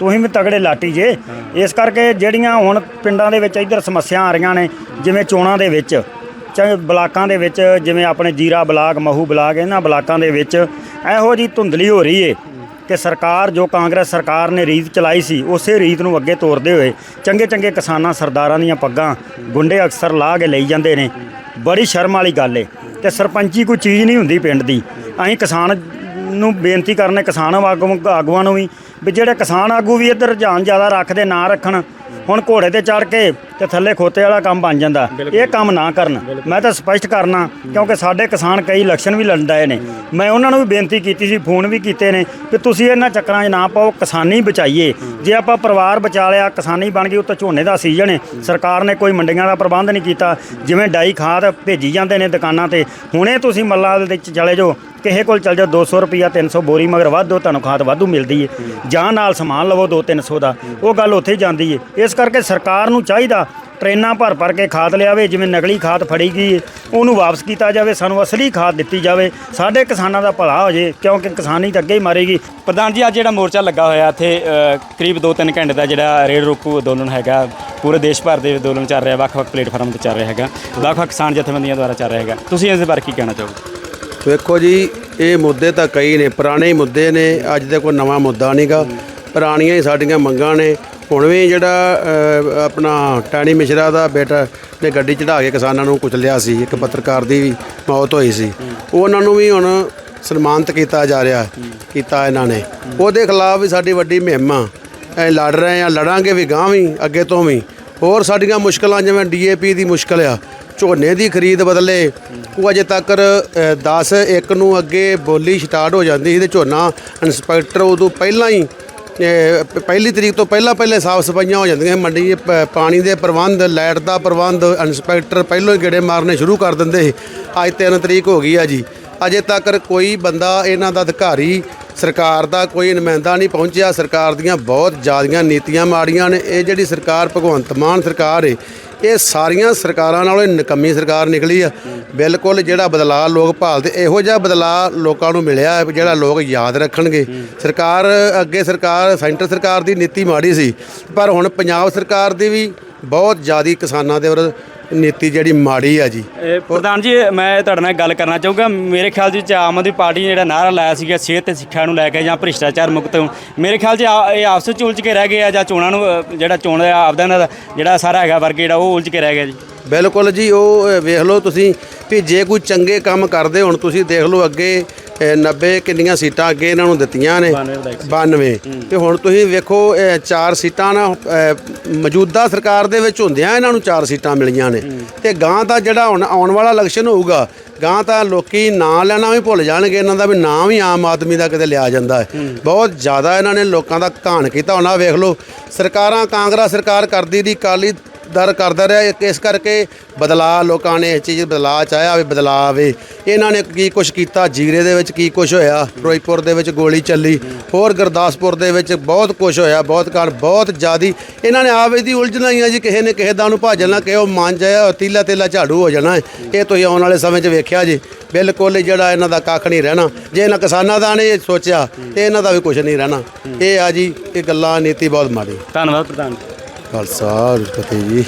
ਤੁਸੀਂ ਵੀ ਤਗੜੇ ਲਾਟੀ ਜੇ। ਇਸ ਕਰਕੇ ਜਿਹੜੀਆਂ ਹੁਣ ਪਿੰਡਾਂ ਦੇ ਵਿੱਚ ਇੱਧਰ ਸਮੱਸਿਆ ਆ ਰਹੀਆਂ ਨੇ, ਜਿਵੇਂ ਚੋਣਾਂ ਦੇ ਵਿੱਚ, ਚਾਹੇ ਬਲਾਕਾਂ ਦੇ ਵਿੱਚ, ਜਿਵੇਂ ਆਪਣੇ ਜੀਰਾ ਬਲਾਕ, ਮਹੂ ਬਲਾਕ, ਇਹਨਾਂ ਬਲਾਕਾਂ ਦੇ ਵਿੱਚ ਇਹੋ ਜੀ ਧੁੰਦਲੀ ਹੋ ਰਹੀ ਏ ਕਿ ਸਰਕਾਰ, ਜੋ ਕਾਂਗਰਸ ਸਰਕਾਰ ਨੇ ਰੀਤ ਚਲਾਈ ਸੀ, ਉਸੇ ਰੀਤ ਨੂੰ ਅੱਗੇ ਤੋਰਦੇ ਹੋਏ ਚੰਗੇ ਚੰਗੇ ਕਿਸਾਨਾਂ ਸਰਦਾਰਾਂ ਦੀਆਂ ਪੱਗਾਂ ਗੁੰਡੇ ਅਕਸਰ ਲਾ ਕੇ ਲਈ ਜਾਂਦੇ ਨੇ। ਬੜੀ ਸ਼ਰਮ ਵਾਲੀ ਗੱਲ ਏ ਤੇ ਸਰਪੰਚੀ ਕੋਈ ਚੀਜ਼ ਨਹੀਂ ਹੁੰਦੀ ਪਿੰਡ ਦੀ। ਅਸੀਂ ਕਿਸਾਨ ਨੂੰ ਬੇਨਤੀ ਕਰਨੇ ਕਿਸਾਨ ਆਗੂ ਆਗੂਆਂ ਨੂੰ ਵੀ ਵੀ ਜਿਹੜੇ ਕਿਸਾਨ ਆਗੂ ਵੀ ਇੱਧਰ ਰੁਝਾਨ ਜ਼ਿਆਦਾ ਰੱਖਦੇ, ਨਾ ਰੱਖਣ, ਹੁਣ ਘੋੜੇ ਤੇ ਚੜ ਕੇ ਤੇ ਥੱਲੇ ਖੋਤੇ ਵਾਲਾ ਕੰਮ ਬਣ ਜਾਂਦਾ। ਇਹ ਕੰਮ ਨਾ ਕਰਨ। ਮੈਂ ਤਾਂ ਸਪਸ਼ਟ ਕਰਨਾ ਕਿਉਂਕਿ ਸਾਡੇ ਕਿਸਾਨ ਕਈ ਇਲੈਕਸ਼ਨ ਵੀ ਲੜਦੇ ਨੇ। ਮੈਂ ਉਹਨਾਂ ਨੂੰ ਵੀ ਬੇਨਤੀ ਕੀਤੀ ਸੀ ਫੋਨ ਵੀ ਕੀਤੇ ਨੇ ਕਿ ਤੁਸੀਂ ਇਹਨਾਂ ਚੱਕਰਾਂ 'ਚ ਨਾ ਪਾਓ ਕਿਸਾਨੀ ਬਚਾਈਏ। ਜੇ ਆਪਾਂ ਪਰਿਵਾਰ ਬਚਾ ਲਿਆ ਕਿਸਾਨੀ ਬਣ ਗਈ ਉੱਤੇ ਝੋਨੇ ਦਾ ਸੀਜ਼ਨ ਹੈ। ਸਰਕਾਰ ਨੇ ਕੋਈ ਮੰਡੀਆਂ ਦਾ ਪ੍ਰਬੰਧ ਨਹੀਂ ਕੀਤਾ। ਜਿਵੇਂ ਡਾਈ ਖਾਦ ਭੇਜੀ ਜਾਂਦੇ ਨੇ ਦੁਕਾਨਾਂ ਤੇ ਹੁਣੇ ਤੁਸੀਂ ਮੱਲਾ ਦੇ ਵਿੱਚ ਚਲੇ ਜਾਓ ਕਿਸੇ ਕੋਲ ਚਲ ਜਾਓ 200 ਰੁਪਿਆ 300 ਬੋਰੀ ਮਗਰ ਵਾਧੂ ਤੁਹਾਨੂੰ ਖਾਦ ਵਾਧੂ ਮਿਲਦੀ ਏ। ਜਾਂ ਨਾਲ ਸਮਾਨ ਲਵੋ 2-300 ਦਾ। ਉਹ ਗੱਲ ਉੱਥੇ ਜਾਂਦੀ ਏ। ਇਸ ਕਰਕੇ ਸਰਕਾਰ ਨੂੰ ਚਾਹੀਦਾ ਟ੍ਰੇਨਾਂ ਭਰ ਭਰ ਕੇ ਖਾਦ ਲਿਆਵੇ ਜਿਵੇਂ ਨਕਲੀ ਖਾਦ ਫੜੀ ਗਈ ਉਹਨੂੰ ਵਾਪਸ ਕੀਤਾ ਜਾਵੇ ਸਾਨੂੰ ਅਸਲੀ ਖਾਦ ਦਿੱਤੀ ਜਾਵੇ। ਸਾਡੇ ਕਿਸਾਨਾਂ ਦਾ ਭਲਾ ਹੋ ਜੇ ਕਿਉਂਕਿ ਕਿਸਾਨੀ ਤਾਂ ਅੱਗੇ ਹੀ ਮਾਰੇਗੀ। ਪ੍ਰਧਾਨ ਜੀ ਅੱਜ ਜਿਹੜਾ ਮੋਰਚਾ ਲੱਗਾ ਹੋਇਆ ਇੱਥੇ ਅ, ਕਰੀਬ 2-3 ਘੰਟੇ ਦਾ ਜਿਹੜਾ ਰੇਡ ਰੋਕੂ ਅੰਦੋਲਨ ਹੈਗਾ ਪੂਰੇ ਦੇਸ਼ ਭਰ ਦੇ ਅੰਦੋਲਨ ਚੱਲ ਰਿਹਾ ਵੱਖ-ਵੱਖ ਪਲੇਟਫਾਰਮ ਤੇ ਚੱਲ ਰਿਹਾ ਹੈਗਾ ਵੱਖ-ਵੱਖ ਕਿਸਾਨ ਜਥੇਬੰਦੀਆਂ ਦੁਆਰਾ ਚੱਲ ਰਿਹਾ ਹੈਗਾ। ਤੁਸੀਂ ਇਸ ਦੇ ਬਾਰੇ ਕੀ ਕਹਿਣਾ ਚਾਹੋਗੇ? ਵੇਖੋ ਜੀ ਇਹ ਮੁੱਦੇ ਤਾਂ ਕਈ ਨੇ ਪੁਰਾਣੇ ਹੀ ਮੁੱਦੇ ਨੇ ਅੱਜ ਦੇ ਕੋਈ ਨਵਾਂ ਮੁੱਦਾ ਨਹੀਂਗਾ ਪੁਰਾਣੀਆਂ ਹੀ ਸਾਡੀਆਂ ਮੰਗਾਂ ਨੇ ਹੁਣ ਵੀ ਜਿਹੜਾ ਅ, ਆਪਣਾ ਟਾਣੀ ਮਿਸ਼ਰਾ ਦਾ ਬੇਟਾ ਨੇ ਗੱਡੀ ਚੜਾ ਕੇ ਕਿਸਾਨਾਂ ਨੂੰ ਕੁਚਲਿਆ ਸੀ ਇੱਕ ਪੱਤਰਕਾਰ ਦੀ ਵੀ ਮੌਤ ਹੋਈ ਸੀ। ਉਹਨਾਂ ਨੂੰ ਵੀ ਹੁਣ ਸਨਮਾਨਿਤ ਕੀਤਾ ਜਾ ਰਿਹਾ ਕੀਤਾ ਇਹਨਾਂ ਨੇ। ਉਹਦੇ ਖਿਲਾਫ ਵੀ ਸਾਡੀ ਵੱਡੀ ਮੁਹਿੰਮ ਆ ਐ ਲੜ ਰਹੇ ਆ ਲੜਾਂਗੇ ਵੀ ਗਾਂ ਵੀ ਅੱਗੇ ਤੋਂ ਵੀ। ਹੋਰ ਸਾਡੀਆਂ ਮੁਸ਼ਕਲਾਂ ਜਿਵੇਂ ਡੀਏਪੀ ਦੀ ਮੁਸ਼ਕਲ ਆ ਝੋਨੇ ਦੀ ਖਰੀਦ ਬਦਲੇ ਉਹ ਅਜੇ ਤੱਕ 10 ਇੱਕ ਨੂੰ ਅੱਗੇ ਬੋਲੀ ਸਟਾਰਟ ਹੋ ਜਾਂਦੀ ਸੀ ਤੇ ਝੋਨਾ ਇਨਸਪੈਕਟਰ ਉਦੋਂ ਪਹਿਲਾਂ ਹੀ ਪਹਿਲੀ ਤਰੀਕ ਤੋਂ ਪਹਿਲਾਂ ਪਹਿਲੇ ਸਾਫ਼ ਸਫਾਈਆਂ ਹੋ ਜਾਂਦੀਆਂ ਮੰਡੀ 'ਚ ਪਾਣੀ ਦੇ ਪ੍ਰਬੰਧ, ਲਾਈਟ ਦਾ ਪ੍ਰਬੰਧ ਇਨਸਪੈਕਟਰ ਪਹਿਲਾਂ ਹੀ ਗੇੜੇ ਮਾਰਨੇ ਸ਼ੁਰੂ ਕਰ ਦਿੰਦੇ ਸੀ। ਅੱਜ 3 ਤਰੀਕ ਹੋ ਗਈ ਆ ਜੀ। ਅਜੇ ਤੱਕ ਕੋਈ ਬੰਦਾ ਇਹਨਾਂ ਦਾ ਅਧਿਕਾਰੀ, ਸਰਕਾਰ ਦਾ ਕੋਈ ਨੁਮਾਇੰਦਾ ਨਹੀਂ ਪਹੁੰਚਿਆ। ਸਰਕਾਰ ਦੀਆਂ ਬਹੁਤ ਜ਼ਿਆਦੀਆਂ ਨੀਤੀਆਂ ਮਾੜੀਆਂ ਨੇ। ਇਹ ਜਿਹੜੀ ਸਰਕਾਰ ਭਗਵੰਤ ਮਾਨ ਸਰਕਾਰ ਏ ਇਹ ਸਾਰੀਆਂ ਸਰਕਾਰਾਂ ਨਾਲੋਂ ਨਿਕੰਮੀ ਸਰਕਾਰ ਨਿਕਲੀ ਆ। ਬਿਲਕੁਲ ਜਿਹੜਾ ਬਦਲਾਅ ਲੋਕ ਭਾਲਦੇ, ਇਹੋ ਜਿਹਾ ਬਦਲਾਅ ਲੋਕਾਂ ਨੂੰ ਮਿਲਿਆ ਹੈ ਜਿਹੜਾ ਲੋਕ ਯਾਦ ਰੱਖਣਗੇ। ਸਰਕਾਰ, ਅੱਗੇ ਸਰਕਾਰ, ਸੈਂਟਰ ਸਰਕਾਰ ਦੀ ਨੀਤੀ ਮਾੜੀ ਸੀ, ਪਰ ਹੁਣ ਪੰਜਾਬ ਸਰਕਾਰ ਦੀ ਵੀ ਬਹੁਤ ਜ਼ਿਆਦੀ ਕਿਸਾਨਾਂ ਦੇ ਵਿਰੁੱਧ ਨੀਤੀ ਜਿਹੜੀ ਮਾੜੀ ਆ ਜੀ। ਇਹ ਪ੍ਰਧਾਨ ਜੀ ਮੈਂ ਤੁਹਾਡੇ ਨਾਲ ਗੱਲ ਕਰਨਾ ਚਾਹੂੰਗਾ। ਮੇਰੇ ਖਿਆਲ 'ਚ ਆਮ ਆਦਮੀ ਪਾਰਟੀ ਨੇ ਜਿਹੜਾ ਨਾਰਾ ਲਾਇਆ ਸੀਗਾ ਸਿਹਤ ਤੇ ਸਿੱਖਿਆ ਨੂੰ ਲੈ ਕੇ ਜਾਂ ਭ੍ਰਿਸ਼ਟਾਚਾਰ ਮੁਕਤ ਮੇਰੇ ਖਿਆਲ 'ਚ ਆ- ਇਹ ਆਪਸ ਵਿੱਚ ਉਲਝ ਕੇ ਰਹਿ ਗਏ ਆ ਜਾਂ ਚੋਣਾਂ ਨੂੰ ਅ, ਜਿਹੜਾ ਚੋਣ ਦਾ ਆਪਦਾ ਇਹਨਾਂ ਦਾ ਜਿਹੜਾ ਸਾਰਾ ਹੈਗਾ ਵਰਗ ਜਿਹੜਾ ਉਹ ਉਲਝ ਕੇ ਰਹਿ ਗਿਆ ਜੀ। ਬਿਲਕੁਲ ਜੀ ਉਹ ਅ, ਵੇਖ ਲਓ ਤੁਸੀਂ ਵੀ ਜੇ ਕੋਈ ਚੰਗੇ ਕੰਮ ਕਰਦੇ ਹੁਣ ਤੁਸੀਂ ਦੇਖ ਲਓ ਅੱਗੇ ਅ, 90 ਕਿੰਨੀਆਂ ਸੀਟਾਂ ਅੱਗੇ ਇਹਨਾਂ ਨੂੰ ਦਿੱਤੀਆਂ ਨੇ? 92 ਤੇ ਹੁਣ ਤੁਸੀਂ ਵੇਖੋ ਅ, ਚਾਰ ਸੀਟਾਂ ਨਾ ਮੌਜੂਦਾ ਸਰਕਾਰ ਦੇ ਵਿੱਚ ਹੁੰਦਿਆਂ ਇਹਨਾਂ ਨੂੰ ਚਾਰ ਸੀਟਾਂ ਮਿਲੀਆਂ ਨੇ। ਤੇ ਗਾਂ ਦਾ ਜਿਹੜਾ ਹੁਣ ਆਉਣ ਵਾਲਾ ਇਲੈਕਸ਼ਨ ਹੋਊਗਾ ਗਾਂ ਤਾਂ ਲੋਕੀ ਨਾਂ ਲੈਣਾ ਵੀ ਭੁੱਲ ਜਾਣਗੇ ਇਹਨਾਂ ਦਾ ਵੀ ਨਾਂ ਵੀ ਆਮ ਆਦਮੀ ਦਾ ਕਿਤੇ ਲਿਆ ਜਾਂਦਾ ਹੈ। ਬਹੁਤ ਜ਼ਿਆਦਾ ਇਹਨਾਂ ਨੇ ਲੋਕਾਂ ਦਾ ਘਾਣ ਕੀਤਾ। ਹੋਣਾ ਵੇਖ ਲਓ ਸਰਕਾਰਾਂ ਕਾਂਗਰਸ ਸਰਕਾਰ ਕਰਦੀ ਦੀ ਕਾਲੀ ਦਰ ਕਰਦਾ ਰਿਹਾ, ਇੱਕ ਇਸ ਕਰਕੇ ਬਦਲਾਅ ਲੋਕਾਂ ਨੇ ਇਸ ਚੀਜ਼ ਬਦਲਾਅ ਚਾਹਿਆ ਵੀ ਬਦਲਾਅ ਆਵੇ ਇਹਨਾਂ ਨੇ ਕੀ ਕੁਝ ਕੀਤਾ? ਜੀਰੇ ਦੇ ਵਿੱਚ ਕੀ ਕੁਝ ਹੋਇਆ? ਫਿਰੋਜ਼ਪੁਰ ਦੇ ਵਿੱਚ ਗੋਲੀ ਚੱਲੀ। ਹੋਰ ਗੁਰਦਾਸਪੁਰ ਦੇ ਵਿੱਚ ਬਹੁਤ ਕੁਝ ਹੋਇਆ, ਬਹੁਤ ਕਾਂਡ ਬਹੁਤ ਜ਼ਿਆਦੀ। ਇਹਨਾਂ ਨੇ ਆਪ ਇਹਦੀ ਉਲਝਣਾ ਹੀ ਆ ਜੀ, ਕਿਸੇ ਨੇ ਕਿਸੇ ਦਾ ਨੂੰ ਭਾਜਣਾ ਕਿ ਉਹ ਮੰਨ ਜਾਇਆ ਤੀਲਾ ਤੀਲਾ ਝਾੜੂ ਹੋ ਜਾਣਾ। ਇਹ ਤੁਸੀਂ ਆਉਣ ਵਾਲੇ ਸਮੇਂ 'ਚ ਵੇਖਿਆ ਜੀ। ਬਿਲਕੁਲ ਹੀ ਜਿਹੜਾ ਇਹਨਾਂ ਦਾ ਕੱਖ ਨਹੀਂ ਰਹਿਣਾ। ਜੇ ਇਹਨਾਂ ਕਿਸਾਨਾਂ ਦਾ ਨੇ ਸੋਚਿਆ, ਤੇ ਇਹਨਾਂ ਦਾ ਵੀ ਕੁਝ ਨਹੀਂ ਰਹਿਣਾ। ਇਹ ਆ ਜੀ, ਇਹ ਗੱਲਾਂ ਨੀਤੀ ਬਹੁਤ ਮਾੜੀ। ਧੰਨਵਾਦ ਪ੍ਰਧਾਨ ਖਾਲਸਾ ਫਤਿਹ ਜੀ।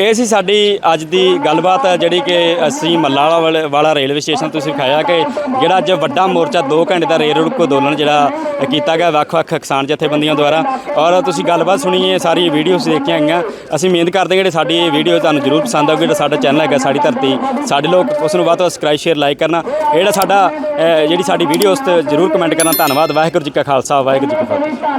ਇਹ ਸੀ ਸਾਡੀ ਅੱਜ ਦੀ ਗੱਲਬਾਤ ਹੈ ਜਿਹੜੀ ਕਿ ਅਸੀਂ ਮੱਲਾਲਾ ਵਾਲੇ- ਵਾਲਾ ਰੇਲਵੇ ਸਟੇਸ਼ਨ ਤੁਸੀਂ ਵਿਖਾਇਆ ਕਿ ਜਿਹੜਾ ਅੱਜ ਵੱਡਾ ਮੋਰਚਾ 2 ਘੰਟੇ ਦਾ ਰੇਲ ਰੁਕ ਅੰਦੋਲਨ ਜਿਹੜਾ ਕੀਤਾ ਗਿਆ, ਵੱਖ-ਵੱਖ ਕਿਸਾਨ ਜਥੇਬੰਦੀਆਂ ਦੁਆਰਾ। ਔਰ ਤੁਸੀਂ ਗੱਲਬਾਤ ਸੁਣੀ ਹੈ ਸਾਰੀ ਵੀਡੀਓਜ਼ ਦੇਖੀਆਂ ਗਈਆਂ। ਅਸੀਂ ਮਿਹਨਤ ਕਰਦੇ ਜਿਹੜੇ ਸਾਡੀ ਇਹ ਵੀਡੀਓ ਤੁਹਾਨੂੰ ਜ਼ਰੂਰ ਪਸੰਦ ਆਊਗੀ। ਜਿਹੜਾ ਸਾਡਾ ਚੈਨਲ ਹੈਗਾ, ਸਾਡੀ ਧਰਤੀ, ਸਾਡੇ ਲੋਕ, ਉਸ ਨੂੰ ਵੱਧ ਤੋਂ ਸਬਸਕ੍ਰਾਈਬ ਸ਼ੇਅਰ ਲਾਈਕ ਕਰਨਾ। ਜਿਹੜਾ ਸਾਡਾ ਜਿਹੜੀ ਸਾਡੀ ਵੀਡੀਓ ਉਸ ਤੇ ਜ਼ਰੂਰ ਕਮੈਂਟ ਕਰਨਾ। ਧੰਨਵਾਦ, ਵਾਹਿਗੁਰੂ ਜੀ ਕਾ ਖਾਲਸਾ, ਵਾਹਿਗੁਰੂ ਜੀ ਕੀ ਫਤਿਹ।